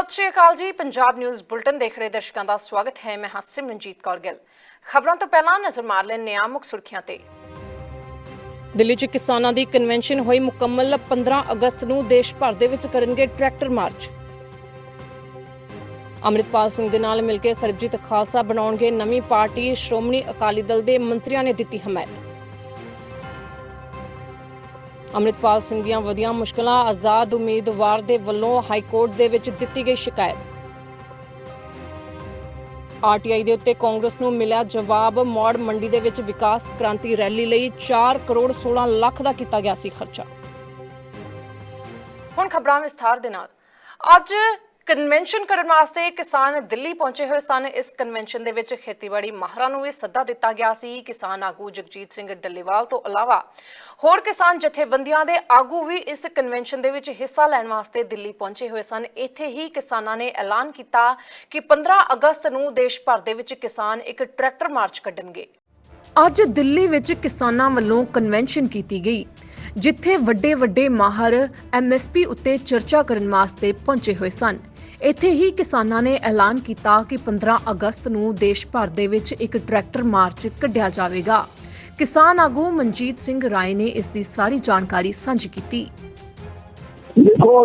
ਸਤਿ ਸ਼੍ਰੀ ਅਕਾਲ ਜੀ। Punjab news bulletin ਦੇਖ ਰਹੇ ਦਰਸ਼ਕਾਂ ਦਾ ਸਵਾਗਤ ਹੈ। ਮੈਂ ਹਾਂ ਸਿਮਰਨਜੀਤ ਕੌਰ ਗਿੱਲ। ਖਬਰਾਂ ਤੋਂ ਪਹਿਲਾਂ ਨਜ਼ਰ ਮਾਰ ਲੈਂਦੇ ਹਾਂ ਮੁੱਖ ਸੁਰਖੀਆਂ ਤੇ। ਦਿੱਲੀ 'ਚ ਕਿਸਾਨਾਂ ਦੀ ਕਨਵੈਨਸ਼ਨ ਹੋਈ ਮੁਕੰਮਲ 15 ਅਗਸਤ ਨੂੰ ਦੇਸ਼ ਭਰ ਦੇ ਵਿੱਚ ਕਰਨਗੇ ਟਰੈਕਟਰ ਮਾਰਚ ਅੰਮ੍ਰਿਤਪਾਲ ਸਿੰਘ ਦੇ ਨਾਲ ਮਿਲ ਕੇ ਸਰਬਜੀਤ ਖਾਲਸਾ ਬਣਾਉਣਗੇ ਨਵੀਂ ਪਾਰਟੀ। ਸ਼੍ਰੋਮਣੀ ਅਕਾਲੀ ਦਲ ਦੇ ਮੰਤਰੀਆਂ ਨੇ ਦਿੱਤੀ ਹਮਾਇਤ। ਅੰਮ੍ਰਿਤਪਾਲ ਸਿੰਘ ਦੀਆਂ ਵਧੀਆਂ ਮੁਸ਼ਕਲਾਂ ਆਜ਼ਾਦ ਉਮੀਦਵਾਰ ਦੇ ਵੱਲੋਂ ਹਾਈ ਕੋਰਟ ਦੇ ਵਿੱਚ ਦਿੱਤੀ ਗਈ ਸ਼ਿਕਾਇਤ। ਆਰਟੀਆਈ ਦੇ ਉੱਤੇ ਕਾਂਗਰਸ ਨੂੰ ਮਿਲਿਆ ਜਵਾਬ, ਮੌੜ ਮੰਡੀ ਦੇ ਵਿੱਚ ਵਿਕਾਸ ਕ੍ਰਾਂਤੀ ਰੈਲੀ ਲਈ 4 ਕਰੋੜ 16 ਲੱਖ ਦਾ ਕੀਤਾ ਗਿਆ ਸੀ ਖਰਚਾ। ਹੁਣ ਖਬਰਾਂ ਵਿਸਥਾਰ ਦੇ ਨਾਲ। ਅੱਜ ਕਨਵੈਨਸ਼ਨ ਕਰਨ ਵਾਸਤੇ ਕਿਸਾਨ ਦਿੱਲੀ ਪਹੁੰਚੇ ਹੋਏ ਸਨ। ਇਸ ਕਨਵੈਨਸ਼ਨ ਦੇ ਵਿੱਚ ਖੇਤੀਬਾੜੀ ਮਾਹਰਾਂ ਨੂੰ ਵੀ ਸੱਦਾ ਦਿੱਤਾ ਗਿਆ ਸੀ ਕਿਸਾਨ ਆਗੂ ਜਗਜੀਤ ਸਿੰਘ ਡੱਲੇਵਾਲ ਤੋਂ ਇਲਾਵਾ ਹੋਰ ਕਿਸਾਨ ਜਥੇਬੰਦੀਆਂ ਦੇ ਆਗੂ ਵੀ ਇਸ ਕਨਵੈਨਸ਼ਨ ਦੇ ਵਿੱਚ ਹਿੱਸਾ ਲੈਣ ਵਾਸਤੇ ਦਿੱਲੀ ਪਹੁੰਚੇ ਹੋਏ ਸਨ। ਇੱਥੇ ਹੀ ਕਿਸਾਨਾਂ ਨੇ ਐਲਾਨ ਕੀਤਾ ਕਿ 15 ਅਗਸਤ ਨੂੰ ਦੇਸ਼ ਭਰ ਦੇ ਵਿੱਚ ਕਿਸਾਨ ਇੱਕ ਟਰੈਕਟਰ ਮਾਰਚ ਕੱਢਣਗੇ। ਅੱਜ ਦਿੱਲੀ ਵਿੱਚ ਕਿਸਾਨਾਂ ਵੱਲੋਂ ਕਨਵੈਨਸ਼ਨ ਕੀਤੀ ਗਈ, ਜਿੱਥੇ ਵੱਡੇ ਵੱਡੇ ਮਾਹਰ ਐਮਐਸਪੀ ਉੱਤੇ ਚਰਚਾ ਕਰਨ ਵਾਸਤੇ ਪਹੁੰਚੇ ਹੋਏ ਸਨ। ਇੱਥੇ ਹੀ ਕਿਸਾਨਾਂ ਨੇ ਐਲਾਨ ਕੀਤਾ ਕਿ 15 ਅਗਸਤ ਨੂੰ ਦੇਸ਼ ਭਰ ਦੇ ਵਿੱਚ ਇੱਕ ਟਰੈਕਟਰ ਮਾਰਚ ਕੱਢਿਆ ਜਾਵੇਗਾ। ਕਿਸਾਨ ਆਗੂ ਮਨਜੀਤ ਸਿੰਘ ਰਾਏ ਨੇ ਇਸ ਦੀ ਸਾਰੀ ਜਾਣਕਾਰੀ ਸਾਂਝੀ ਕੀਤੀ। ਦੇਖੋ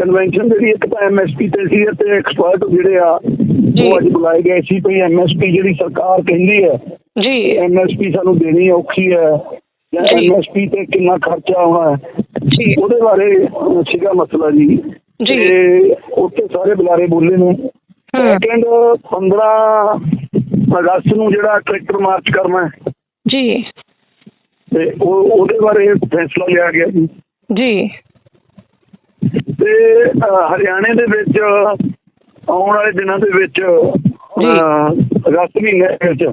ਕਨਵੈਨਸ਼ਨ ਜਿਹੜੀ ਇੱਕ ਤਾਂ ਐਮਐਸਪੀ ਤੇ ਸੀ ਤੇ ਐਕਸਪਰਟ ਜਿਹੜੇ ਆ ਉਹ ਅੱਜ ਬੁਲਾਏ ਗਏ ਸੀ ਭਈ ਐਮਐਸਪੀ ਜਿਹੜੀ ਸਰਕਾਰ ਕਹਿੰਦੀ ਹੈ ਜੀ। ਐਮਐਸਪੀ ਸਾਨੂੰ ਦੇਣੀ ਔਖੀ ਹੈ ਜਾਂ ਜੀ। ਐਮਐਸਪੀ ਤੇ ਕਿੰਨਾ ਖਰਚਾ ਆਉਣਾ ਹੈ ਜੀ। ਉਹਦੇ ਬਾਰੇ ਸੀਗਾ ਮਸਲਾ ਜੀ। ਜੀ। ਉੱਥੇ ਸਾਰੇ ਬੁਲਾਰੇ ਬੋਲੇ ਨੇ। ਸੈਕੰਡ 15 ਅਗਸਤ ਨੂੰ ਜਿਹੜਾ ਟਰੈਕਟਰ ਮਾਰਚ ਕਰਨਾ ਹੈ। ਜੀ। ਤੇ ਉਹ ਉਹਦੇ ਬਾਰੇ ਫੈਸਲਾ ਲਿਆ ਗਿਆ ਜੀ। ਜੀ। ਤੇ ਹਰਿਆਣੇ ਦੇ ਵਿੱਚ ਆਉਣ ਵਾਲੇ ਦਿਨਾਂ ਦੇ ਵਿੱਚ ਅਗਸਤ ਮਹੀਨੇ ਦੇ ਵਿੱਚ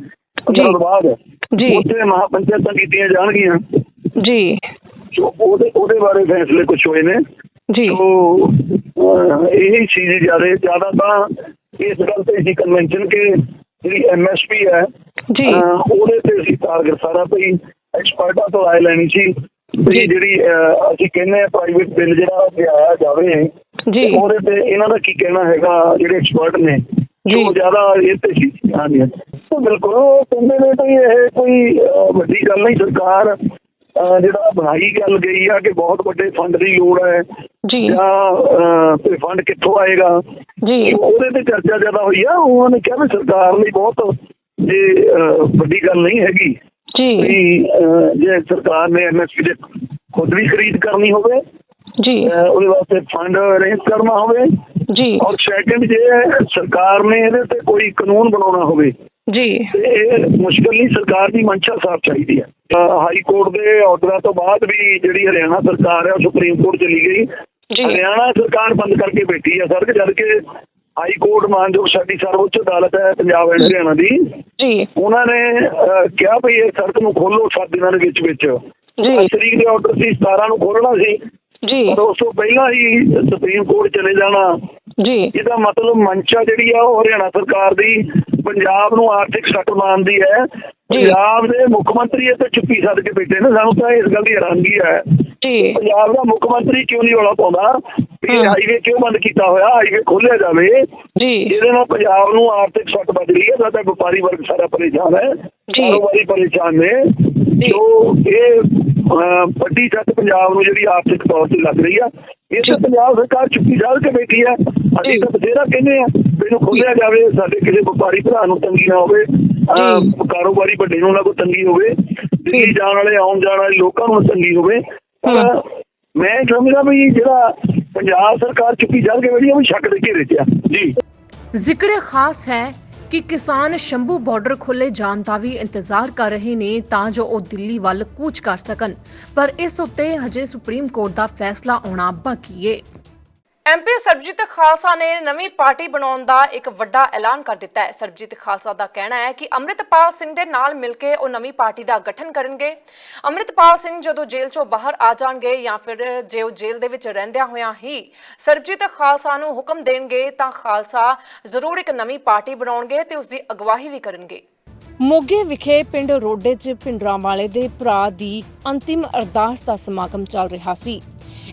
ਤੋਂ ਬਾਅਦ ਜੀ। ਉੱਥੇ ਮਹਾਪੰਚਾਇਤਾਂ ਕੀਤੀਆਂ ਜਾਣਗੀਆਂ। ਜੀ। ਉਹਦੇ ਉਹਦੇ ਬਾਰੇ ਫੈਸਲੇ ਕੁਝ ਹੋਏ ਨੇ। ਜੀ। ਅਹ, ਇਹ ਚੀਜ਼ ਜ਼ਿਆਦਾ ਜ਼ਿਆਦਾ ਤਾਂ ਇਸ ਗੱਲ ਤੇ ਸੀ ਕਨਵੈਨਸ਼ਨ ਕਿ ਜਿਹੜੀ ਐਮਐਸਪੀ ਹੈ ਜੀ। ਉਹਦੇ ਤੇ ਅਸੀਂ ਟਾਰਗੇਟ ਸਾਰਾ ਭਈ ਐਕਸਪਰਟਾਂ ਤੋਂ ਰਾਏ ਲੈਣੀ ਸੀ। ਵੀ ਜੀ। ਜਿਹੜੀ ਅਸੀਂ ਕਹਿੰਦੇ ਆ ਪ੍ਰਾਈਵੇਟ ਬਿੱਲ ਜਿਹੜਾ ਲਿਆਇਆ ਜਾਵੇ ਜੀ ਉਹਦੇ ਤੇ ਇਹਨਾਂ ਦਾ ਕੀ ਕਹਿਣਾ ਹੈਗਾ ਜਿਹੜੇ ਐਕਸਪਰਟ ਨੇ ਜੀ। ਜ਼ਿਆਦਾ ਇਹ ਤੇ ਸੀ। ਹਾਂਜੀ। ਤਾਂ ਬਿਲਕੁਲ ਕਹਿੰਦੇ ਨੇ ਵੀ ਇਹ ਕੋਈ ਵੱਡੀ ਗੱਲ ਨਹੀਂ ਸਰਕਾਰ ਜਿਹੜਾ ਬਣਾਈ ਗੱਲ ਗਈ ਆ ਕਿ ਬਹੁਤ ਵੱਡੇ ਫੰਡ ਦੀ ਲੋੜ ਹੈ ਜੀ। ਜਾਂ ਤੇ ਫੰਡ ਕਿੱਥੋਂ ਆਏਗਾ? ਜੀ। ਉਹਦੇ ਤੇ ਚਰਚਾ ਜ਼ਿਆਦਾ ਹੋਈ ਆ। ਉਹਨਾਂ ਨੇ ਕਿਹਾ ਵੀ ਸਰਕਾਰ ਲਈ ਬਹੁਤ ਅਹ, ਵੱਡੀ ਗੱਲ ਨਹੀਂ ਹੈਗੀ ਜੀ। ਜੇ ਸਰਕਾਰ ਨੇ ਐਮਐਸਪੀ ਦੇ ਖੁਦ ਵੀ ਖਰੀਦ ਕਰਨੀ ਹੋਵੇ ਜੀ। ਉਹਦੇ ਵਾਸਤੇ ਫੰਡ ਅਰੇਂਜ ਕਰਨਾ ਹੋਵੇ ਜੀ। ਔਰ ਸੈਕੰਡ ਜੇ ਸਰਕਾਰ ਨੇ ਇਹਦੇ ਤੇ ਕੋਈ ਕਾਨੂੰਨ ਬਣਾਉਣਾ ਹੋਵੇ ਜੀ। ਇਹ ਮੁਸ਼ਕਲ ਨਹੀਂ ਸਰਕਾਰ ਦੀ ਮਨਸ਼ਾ ਸਾਫ਼ ਚਾਹੀਦੀ ਹੈ। ਹਾਈ ਕੋਰਟ ਦੇ ਆਰਡਰਾਂ ਤੋਂ ਬਾਅਦ ਵੀ ਜਿਹੜੀ ਹਰਿਆਣਾ ਸਰਕਾਰ ਹੈ ਉਹ ਸੁਪਰੀਮ ਕੋਰਟ ਚਲੀ ਗਈ। ਹਰਿਆਣਾ ਸਰਕਾਰ ਬੰਦ ਕਰਕੇ ਬੈਠੀ ਹੈ ਸੜਕ ਜਦ ਕਿ ਹਾਈ ਕੋਰਟ ਮਾਨਯੋਗ ਸਾਡੀ ਸਰਵਉੱਚ ਅਦਾਲਤ ਹੈ ਪੰਜਾਬ ਐਂਡ ਹਰਿਆਣਾ ਦੀ। ਜੀ। ਉਹਨਾਂ ਨੇ ਕਿਹਾ ਵੀ ਇਹ ਸੜਕ ਨੂੰ ਖੋਲੋ 7 ਦਿਨਾਂ ਦੇ ਵਿੱਚ ਵਿੱਚ। ਜੀ। ਤਰੀਕ ਦੇ ਆਰਡਰ ਸੀ 17 ਨੂੰ ਖੋਲਣਾ ਸੀ। ਜੀ। ਪਰ ਉਸ ਤੋਂ ਪਹਿਲਾਂ ਹੀ ਸੁਪਰੀਮ ਕੋਰਟ ਚਲੇ ਜਾਣਾ। ਜੀ। ਇਹਦਾ ਮਤਲਬ ਮਨਸ਼ਾ ਜਿਹੜੀ ਆ ਉਹ ਹਰਿਆਣਾ ਸਰਕਾਰ ਦੀ ਪੰਜਾਬ ਨੂੰ ਆਰਥਿਕ ਸੱਟ ਮਾਰਦੀ ਹੈ। ਪੰਜਾਬ ਦੇ ਮੁੱਖ ਮੰਤਰੀ ਇਹ ਤੇ ਚੁੱਪੀ ਸੱਦ ਕੇ ਬੈਠੇ ਨੇ। ਸਾਨੂੰ ਤਾਂ ਇਸ ਗੱਲ ਦੀ ਹੈਰਾਨਗੀ ਹੈ। ਜੀ। ਪੰਜਾਬ ਦਾ ਮੁੱਖ ਮੰਤਰੀ ਕਿਉਂ ਨਹੀਂ ਰੌਲਾ ਪਾਉਂਦਾ? ਵੀ। ਹਾਈਵੇ ਕਿਉਂ ਬੰਦ ਕੀਤਾ ਹੋਇਆ? ਹਾਈਵੇ ਖੋਲਿਆ ਜਾਵੇ। ਜੀ। ਇਹਦੇ ਨਾਲ ਪੰਜਾਬ ਨੂੰ ਆਰਥਿਕ ਸੱਟ ਵੱਜ ਰਹੀ ਹੈ। ਸਾਡਾ ਵਪਾਰੀ ਵਰਗ ਸਾਰਾ ਪਰੇਸ਼ਾਨ ਹੈ। ਕਾਰੋਬਾਰੀ ਪਰੇਸ਼ਾਨ ਨੇ। ਜੋ। ਇਹ ਵੱਡੀ ਸੱਟ ਪੰਜਾਬ ਨੂੰ ਜਿਹੜੀ ਆਰਥਿਕ ਤੌਰ ਤੇ ਲੱਗ ਰਹੀ ਆ ਇਹ ਤਾਂ ਪੰਜਾਬ ਸਰਕਾਰ ਚੁੱਪੀ ਸਾਧ ਕੇ ਬੈਠੀ ਆ। ਅਸੀਂ। ਤਾਂ ਬਥੇਰਾ ਕਹਿੰਦੇ ਆ ਇਹਨੂੰ ਖੋਲਿਆ ਜਾਵੇ ਸਾਡੇ ਕਿਸੇ ਵਪਾਰੀ ਭਰਾ ਨੂੰ ਤੰਗੀ ਨਾ ਹੋਵੇ। ਕਾਰੋਬਾਰੀ ਵੱਡੇ ਨੂੰ ਨਾ ਕੋਈ ਤੰਗੀ ਹੋਵੇ ਦਿੱਲੀ ਜਾਣ ਵਾਲੇ ਆਉਣ ਜਾਣ ਵਾਲੇ ਲੋਕਾਂ ਨੂੰ ਤੰਗੀ ਹੋਵੇ। ਮੈਂ ਸਮਝਦਾ ਵੀ ਜਿਹੜਾ ਪੰਜਾਬ ਸਰਕਾਰ ਚੁੱਪੀ ਜਾਲ ਕੇ ਬੈਠੀ ਆ ਉਹ ਸ਼ੱਕ ਦੇ ਘੇਰੇ 'ਚ ਆ। ਜੀ। ਜ਼ਿਕਰ ਖਾਸ ਹੈ ਕਿ ਕਿਸਾਨ ਸ਼ੰਭੂ ਬਾਰਡਰ ਖੋਲੇ ਜਾਣ ਦਾ ਵੀ ਇੰਤਜ਼ਾਰ ਕਰ ਰਹੇ ਨੇ ਤਾਂ ਜੋ ਉਹ ਦਿੱਲੀ ਵੱਲ ਕੂਚ ਕਰ ਸਕਣ। ਪਰ ਇਸ ਉੱਤੇ ਹਜੇ ਸੁਪਰੀਮ ਕੋਰਟ ਦਾ ਫੈਸਲਾ ਆਉਣਾ ਬਾਕੀ ਏ। ਐਮਪੀ ਸਰਬਜੀਤ ਖਾਲਸਾ ਨੇ ਨਵੀਂ ਪਾਰਟੀ ਬਣਾਉਣ ਦਾ ਇੱਕ ਵੱਡਾ ਐਲਾਨ ਕਰ ਦਿੱਤਾ ਹੈ। ਸਰਬਜੀਤ ਖਾਲਸਾ ਦਾ ਕਹਿਣਾ ਹੈ ਕਿ ਅੰਮ੍ਰਿਤਪਾਲ ਸਿੰਘ ਦੇ ਨਾਲ ਮਿਲ ਕੇ ਉਹ ਨਵੀਂ ਪਾਰਟੀ ਦਾ ਗਠਨ ਕਰਨਗੇ। ਅੰਮ੍ਰਿਤਪਾਲ ਸਿੰਘ ਜਦੋਂ ਜੇਲ੍ਹ ਚੋਂ ਬਾਹਰ ਆ ਜਾਣਗੇ ਜਾਂ ਫਿਰ ਜੇ ਉਹ ਜੇਲ੍ਹ ਦੇ ਵਿੱਚ ਰਹਿੰਦਿਆਂ ਹੋਇਆਂ ਹੀ ਸਰਬਜੀਤ ਖਾਲਸਾ ਨੂੰ ਹੁਕਮ ਦੇਣਗੇ ਤਾਂ ਖਾਲਸਾ ਜ਼ਰੂਰ ਇੱਕ ਨਵੀਂ ਪਾਰਟੀ ਬਣਾਉਣਗੇ ਤੇ ਉਸ ਦੀ ਅਗਵਾਈ ਵੀ ਕਰਨਗੇ। ਮੋਗੇ ਵਿਖੇ ਪਿੰਡ ਰੋਡੇ 'ਚ ਭਿੰਡਰਾਂਵਾਲੇ ਦੇ ਭਰਾ ਦੀ ਅੰਤਿਮ ਅਰਦਾਸ ਦਾ ਸਮਾਗਮ ਚੱਲ ਰਿਹਾ ਸੀ।